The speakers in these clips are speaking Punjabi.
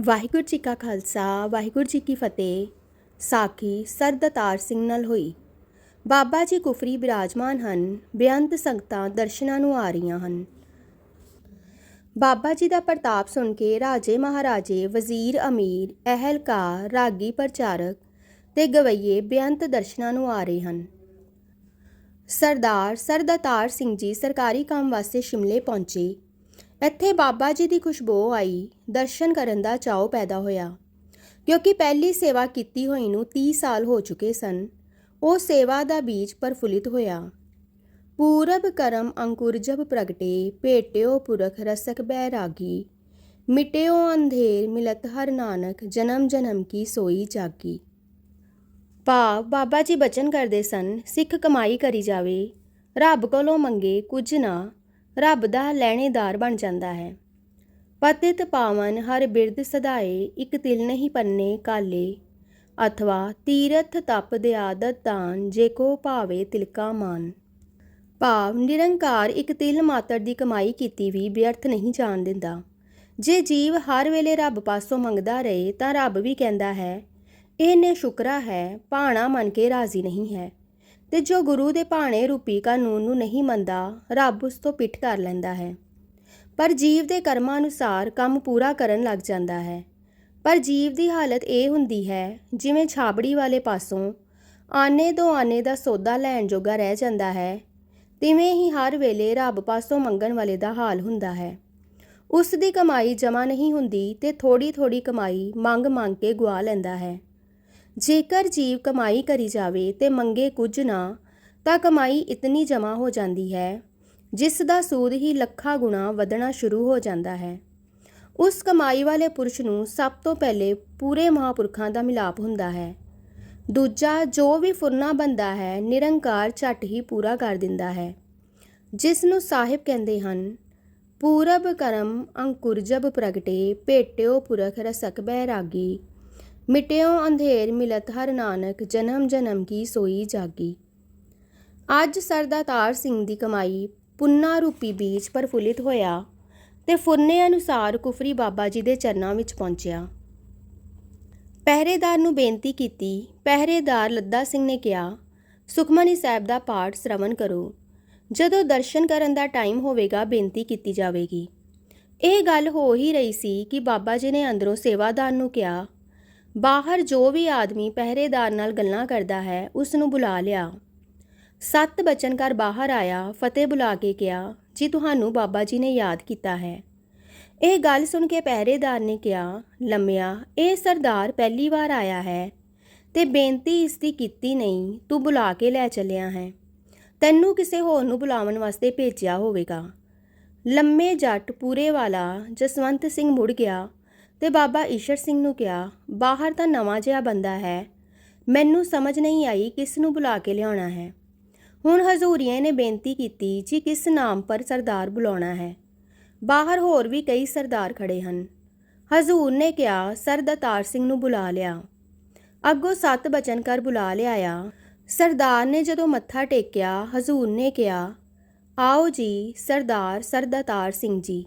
ਵਾਹਿਗੁਰੂ ਜੀ ਕਾ ਖਾਲਸਾ, ਵਾਹਿਗੁਰੂ ਜੀ ਕੀ ਫਤਿਹ। ਸਾਖੀ ਸਰਦਤਾਰ ਸਿੰਘ ਨਾਲ ਹੋਈ। ਬਾਬਾ ਜੀ ਕੁਫਰੀ ਬਿਰਾਜਮਾਨ ਹਨ, ਬੇਅੰਤ ਸੰਗਤਾਂ ਦਰਸ਼ਨਾਂ ਨੂੰ ਆ ਰਹੀਆਂ ਹਨ। ਬਾਬਾ ਜੀ ਦਾ ਪ੍ਰਤਾਪ ਸੁਣ ਕੇ ਰਾਜੇ ਮਹਾਰਾਜੇ ਵਜ਼ੀਰ, ਅਮੀਰ, ਅਹਿਲਕਾਰ, ਰਾਗੀ ਪ੍ਰਚਾਰਕ ਤੇ ਗਵਈਏ ਬੇਅੰਤ ਦਰਸ਼ਨਾਂ ਨੂੰ ਆ ਰਹੇ ਹਨ। ਸਰਦਾਰ ਸਰਦਤਾਰ ਸਿੰਘ ਜੀ ਸਰਕਾਰੀ ਕੰਮ ਵਾਸਤੇ ਸ਼ਿਮਲੇ ਪਹੁੰਚੇ। ਇੱਥੇ ਬਾਬਾ ਜੀ ਦੀ ਖੁਸ਼ਬੂ ਆਈ, ਦਰਸ਼ਨ ਕਰਨ ਦਾ ਚਾਅ ਪੈਦਾ ਹੋਇਆ। ਕਿਉਂਕਿ ਪਹਿਲੀ ਸੇਵਾ ਕੀਤੀ ਹੋਈ ਨੂੰ 30 ਸਾਲ ਹੋ ਚੁੱਕੇ ਸਨ। ਉਹ ਸੇਵਾ ਦਾ ਬੀਜ ਪਰਫੁੱਲਿਤ ਹੋਇਆ। ਪੂਰਬ ਕਰਮ ਅੰਕੁਰ ਜਬ ਪ੍ਰਗਟੇ, ਭੇਟਿਓ ਪੁਰਖ ਰਸਕ ਬੈਰਾਗੀ ਮਿਟਿਓ ਅੰਧੇਰ ਮਿਲਤ ਹਰ ਨਾਨਕ, ਜਨਮ ਜਨਮ ਕੀ ਸੋਈ ਜਾਗੀ। ਭਾਵ ਬਾਬਾ ਜੀ ਬਚਨ ਕਰਦੇ ਸਨ, ਸਿੱਖ ਕਮਾਈ ਕਰੀ ਜਾਵੇ। ਰੱਬ ਕੋਲੋਂ ਮੰਗੇ ਕੁਝ ਨਾ ਰੱਬ ਦਾ ਲੈਣੇਦਾਰ ਬਣ ਜਾਂਦਾ ਹੈ। ਪਤਿਤ ਪਾਵਨ ਹਰ ਬਿਰਧ ਸਦਾਏ, ਇੱਕ ਤਿਲ ਨਹੀਂ ਪੰਨੇ ਕਾਲੇ। ਅਥਵਾ ਤੀਰਥ ਤਪ ਦੇ ਆਦਤ ਤਾਨ ਜੇ ਕੋ ਭਾਵੇ ਤਿਲਕਾ ਮਾਨ। ਭਾਵ ਨਿਰੰਕਾਰ ਇੱਕ ਤਿਲ ਮਾਤਰ ਦੀ ਕਮਾਈ ਕੀਤੀ ਵੀ ਵਿਅਰਥ ਨਹੀਂ ਜਾਣ ਦਿੰਦਾ। ਜੇ ਜੀਵ ਹਰ ਵੇਲੇ ਰੱਬ ਪਾਸੋਂ ਮੰਗਦਾ ਰਹੇ ਤਾਂ ਰੱਬ ਵੀ ਕਹਿੰਦਾ ਹੈ, ਇਹਨੇ ਸ਼ੁਕਰਾ ਹੈ, ਭਾਣਾ ਮੰਨ ਕੇ ਰਾਜ਼ੀ ਨਹੀਂ ਹੈ। ਤੇ ਜੋ ਗੁਰੂ ਦੇ ਭਾਣੇ ਰੂਪੀ ਕਾਨੂੰਨ ਨੂੰ ਨਹੀਂ ਮੰਨਦਾ, ਰੱਬ ਉਸ ਤੋਂ ਪਿੱਠ ਕਰ ਲੈਂਦਾ ਹੈ। ਪਰ ਜੀਵ ਦੇ ਕਰਮਾਂ ਅਨੁਸਾਰ ਕੰਮ ਪੂਰਾ ਕਰਨ ਲੱਗ ਜਾਂਦਾ ਹੈ। ਪਰ ਜੀਵ ਦੀ ਹਾਲਤ ਇਹ ਹੁੰਦੀ ਹੈ, ਜਿਵੇਂ ਛਾਬੜੀ ਵਾਲੇ ਪਾਸੋਂ ਆਨੇ ਦੋ ਆਨੇ ਦਾ ਸੌਦਾ ਲੈਣ ਜੋਗਾ ਰਹਿ ਜਾਂਦਾ ਹੈ, ਤਿਵੇਂ ਹੀ ਹਰ ਵੇਲੇ ਰੱਬ ਪਾਸੋਂ ਮੰਗਣ ਵਾਲੇ ਦਾ ਹਾਲ ਹੁੰਦਾ ਹੈ। ਉਸ ਦੀ ਕਮਾਈ ਜਮਾ ਨਹੀਂ ਹੁੰਦੀ ਤੇ ਥੋੜੀ ਥੋੜੀ ਕਮਾਈ ਮੰਗ ਮੰਗ ਕੇ ਗਵਾ ਲੈਂਦਾ ਹੈ। ਜੇਕਰ ਜੀਵ ਕਮਾਈ ਕਰੀ ਜਾਵੇ ਤੇ ਮੰਗੇ ਕੁਝ ਨਾ, ਤਾਂ ਕਮਾਈ ਇਤਨੀ ਜਮਾ ਹੋ ਜਾਂਦੀ ਹੈ, ਜਿਸ ਦਾ ਸੂਦ ਹੀ ਲੱਖਾਂ ਗੁਣਾ ਵਧਣਾ ਸ਼ੁਰੂ ਹੋ ਜਾਂਦਾ ਹੈ। ਉਸ ਕਮਾਈ ਵਾਲੇ ਪੁਰਸ਼ ਨੂੰ ਸਭ ਤੋਂ ਪਹਿਲੇ ਪੂਰੇ ਮਹਾਪੁਰਖਾਂ ਦਾ ਮਿਲਾਪ ਹੁੰਦਾ ਹੈ। ਦੂਜਾ, ਜੋ ਵੀ ਫੁਰਨਾ ਬੰਦਾ ਹੈ, ਨਿਰੰਕਾਰ ਝਟ ਹੀ ਪੂਰਾ ਕਰ ਦਿੰਦਾ ਹੈ। ਜਿਸ ਨੂੰ ਸਾਹਿਬ ਕਹਿੰਦੇ ਹਨ, ਪੂਰਬ ਕਰਮ ਅੰਕੁਰਜਬ ਪ੍ਰਗਟੇ, ਭੇਟਿਓ ਪੁਰਖ ਰਸਕ ਬੈ ਰਾਗੀ ਮਿਟਿਓ ਅੰਧੇਰ ਮਿਲਤ ਹਰ ਨਾਨਕ, ਜਨਮ ਜਨਮ ਕੀ ਸੋਈ ਜਾਗੀ। ਅੱਜ ਸਰਦਾਤਾਰ ਸਿੰਘ ਦੀ ਕਮਾਈ ਪੁੰਨਾ ਰੂਪੀ ਬੀਜ ਪਰਫੁੱਲਿਤ ਹੋਇਆ ਤੇ ਫੁਰਨੇ ਅਨੁਸਾਰ ਕੁਫਰੀ ਬਾਬਾ ਜੀ ਦੇ ਚਰਨਾਂ ਵਿੱਚ ਪਹੁੰਚਿਆ। ਪਹਿਰੇਦਾਰ ਨੂੰ ਬੇਨਤੀ ਕੀਤੀ, ਪਹਿਰੇਦਾਰ ਲੱਦਾ ਸਿੰਘ ਨੇ ਕਿਹਾ, ਸੁਖਮਨੀ ਸਾਹਿਬ ਦਾ ਪਾਠ ਸ਼ਰਵਣ ਕਰੋ। ਜਦੋਂ ਦਰਸ਼ਨ ਕਰਨ ਦਾ ਟਾਈਮ ਹੋਵੇਗਾ, ਬੇਨਤੀ ਕੀਤੀ ਜਾਵੇਗੀ। ਇਹ ਗੱਲ ਹੋ ਹੀ ਰਹੀ ਸੀ ਕਿ ਬਾਬਾ ਜੀ ਨੇ ਅੰਦਰੋਂ ਸੇਵਾਦਾਰ ਨੂੰ ਕਿਹਾ ਬਾਹਰ ਜੋ ਵੀ ਆਦਮੀ ਪਹਿਰੇਦਾਰ ਨਾਲ ਗੱਲਾਂ ਕਰਦਾ ਹੈ ਉਸ ਨੂੰ ਬੁਲਾ ਲਿਆ। ਸੱਤ ਬਚਨ ਕਰ ਬਾਹਰ ਆਇਆ, ਫਤਿਹ ਬੁਲਾ ਕੇ ਕਿਹਾ, ਜੀ, ਤੁਹਾਨੂੰ ਬਾਬਾ ਜੀ ਨੇ ਯਾਦ ਕੀਤਾ ਹੈ। ਇਹ ਗੱਲ ਸੁਣ ਕੇ ਪਹਿਰੇਦਾਰ ਨੇ ਕਿਹਾ, ਲੰਮਿਆ, ਇਹ ਸਰਦਾਰ ਪਹਿਲੀ ਵਾਰ ਆਇਆ ਹੈ ਤੇ ਬੇਨਤੀ ਇਸ ਦੀ ਕੀਤੀ ਨਹੀਂ, ਤੂੰ ਬੁਲਾ ਕੇ ਲੈ ਚੱਲਿਆ ਹੈ। ਤੈਨੂੰ ਕਿਸੇ ਹੋਰ ਨੂੰ ਬੁਲਾਉਣ ਵਾਸਤੇ ਭੇਜਿਆ ਹੋਵੇਗਾ। ਲੰਮੇ ਜੱਟ ਪੂਰੇ ਵਾਲਾ ਜਸਵੰਤ ਸਿੰਘ ਮੁੜ ਗਿਆ। ਤੇ ਬਾਬਾ ਈਸ਼ਰ ਸਿੰਘ ਨੂੰ ਕਿਹਾ, ਬਾਹਰ ਤਾਂ ਨਵਾਂ ਜਿਹਾ ਬੰਦਾ ਹੈ। ਮੈਨੂੰ ਸਮਝ ਨਹੀਂ ਆਈ ਕਿਸ ਨੂੰ ਬੁਲਾ ਕੇ ਲਿਆਉਣਾ ਹੈ। ਹੁਣ ਹਜ਼ੂਰੀਏ ਨੇ ਬੇਨਤੀ ਕੀਤੀ ਜੀ ਕਿਸ ਨਾਮ ਪਰ ਸਰਦਾਰ ਬੁਲਾਉਣਾ ਹੈ। ਬਾਹਰ ਹੋਰ ਵੀ ਕਈ ਸਰਦਾਰ ਖੜੇ ਹਨ। ਹਜ਼ੂਰ ਨੇ ਕਿਹਾ ਸਰਦਾਤਾਰ ਸਿੰਘ ਨੂੰ ਬੁਲਾ ਲਿਆ। ਅੱਗੋਂ ਸੱਤ ਬਚਨ ਕਰ ਬੁਲਾ ਲਿਆਇਆ। ਸਰਦਾਰ ਨੇ ਜਦੋਂ ਮੱਥਾ ਟੇਕਿਆ, ਹਜ਼ੂਰ ਨੇ ਕਿਹਾ, ਆਓ ਜੀ, ਸਰਦਾਰ ਸਰਦਾਤਾਰ ਸਿੰਘ ਜੀ।